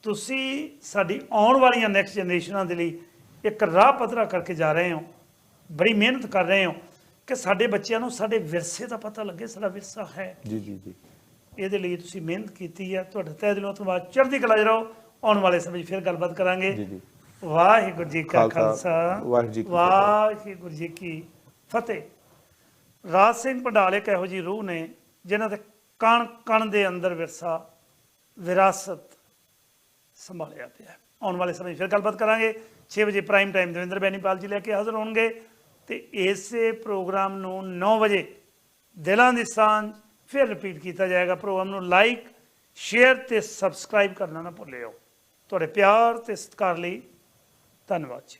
ਤੁਸੀਂ ਸਾਡੀ ਆਉਣ ਵਾਲੀਆਂ ਨੈਕਸਟ ਜਨਰੇਸ਼ਨਾਂ ਦੇ ਲਈ ਇੱਕ ਰਾਹ ਪੱਧਰਾ ਕਰਕੇ ਜਾ ਰਹੇ ਹੋ ਬੜੀ ਮਿਹਨਤ ਕਰ ਰਹੇ ਹੋ ਕਿ ਸਾਡੇ ਬੱਚਿਆਂ ਨੂੰ ਸਾਡੇ ਵਿਰਸੇ ਦਾ ਪਤਾ ਲੱਗੇ ਸਾਡਾ ਵਿਰਸਾ ਹੈ। ਜੀ ਜੀ ਜੀ। ਇਹਦੇ ਲਈ ਤੁਸੀਂ ਮਿਹਨਤ ਕੀਤੀ ਹੈ। ਤੁਹਾਡਾ ਤਹਿ ਦਿਲੋਂ ਧੰਨਵਾਦ ਚੜ੍ਹਦੀ ਕਲਾ ਰਹੋ। ਆਉਣ ਵਾਲੇ ਸਮੇਂ ਫਿਰ ਗੱਲਬਾਤ ਕਰਾਂਗੇ। ਜੀ ਜੀ। ਵਾਹਿਗੁਰੂ ਜੀ ਕਾ ਖਾਲਸਾ। ਵਾਹਿਗੁਰੂ ਜੀ ਕੀ ਫਤਿਹ। ਵਾਹਿਗੁਰੂ ਜੀ ਕੀ ਫਤਿਹ ਰਾਜ ਸਿੰਘ ਪੰਡਾਲ ਇੱਕ ਇਹੋ ਜੀ ਰੂਹ ਨੇ ਜਿਨ੍ਹਾਂ ਦੇ ਕਣ ਕਣ ਦੇ ਅੰਦਰ ਵਿਰਸਾ, ਵਿਰਾਸਤ ਸੰਭਾਲਿਆ ਪਿਆ ਆਉਣ ਵਾਲੇ ਸਮੇਂ 'ਚ ਫਿਰ ਗੱਲਬਾਤ ਕਰਾਂਗੇ। 6 ਵਜੇ ਪ੍ਰਾਈਮ ਟਾਈਮ ਦਵਿੰਦਰ ਬੈਨੀਪਾਲ ਜੀ ਲੈ ਕੇ ਹਾਜ਼ਰ ਹੋਣਗੇ ਤੇ ਇਸੇ ਪ੍ਰੋਗਰਾਮ ਨੂੰ 9 ਵਜੇ ਦਿਲਾਂ ਦੀ ਸਾਂਝ ਫਿਰ ਰਿਪੀਟ ਕੀਤਾ ਜਾਏਗਾ। ਪ੍ਰੋਗਰਾਮ ਨੂੰ ਲਾਈਕ ਸ਼ੇਅਰ ਤੇ ਸਬਸਕ੍ਰਾਈਬ ਕਰਨਾ ਨਾ ਭੁੱਲਿਓ। ਤੁਹਾਡੇ ਪਿਆਰ ਤੇ ਸਤਿਕਾਰ ਲਈ ਧੰਨਵਾਦ ਜੀ।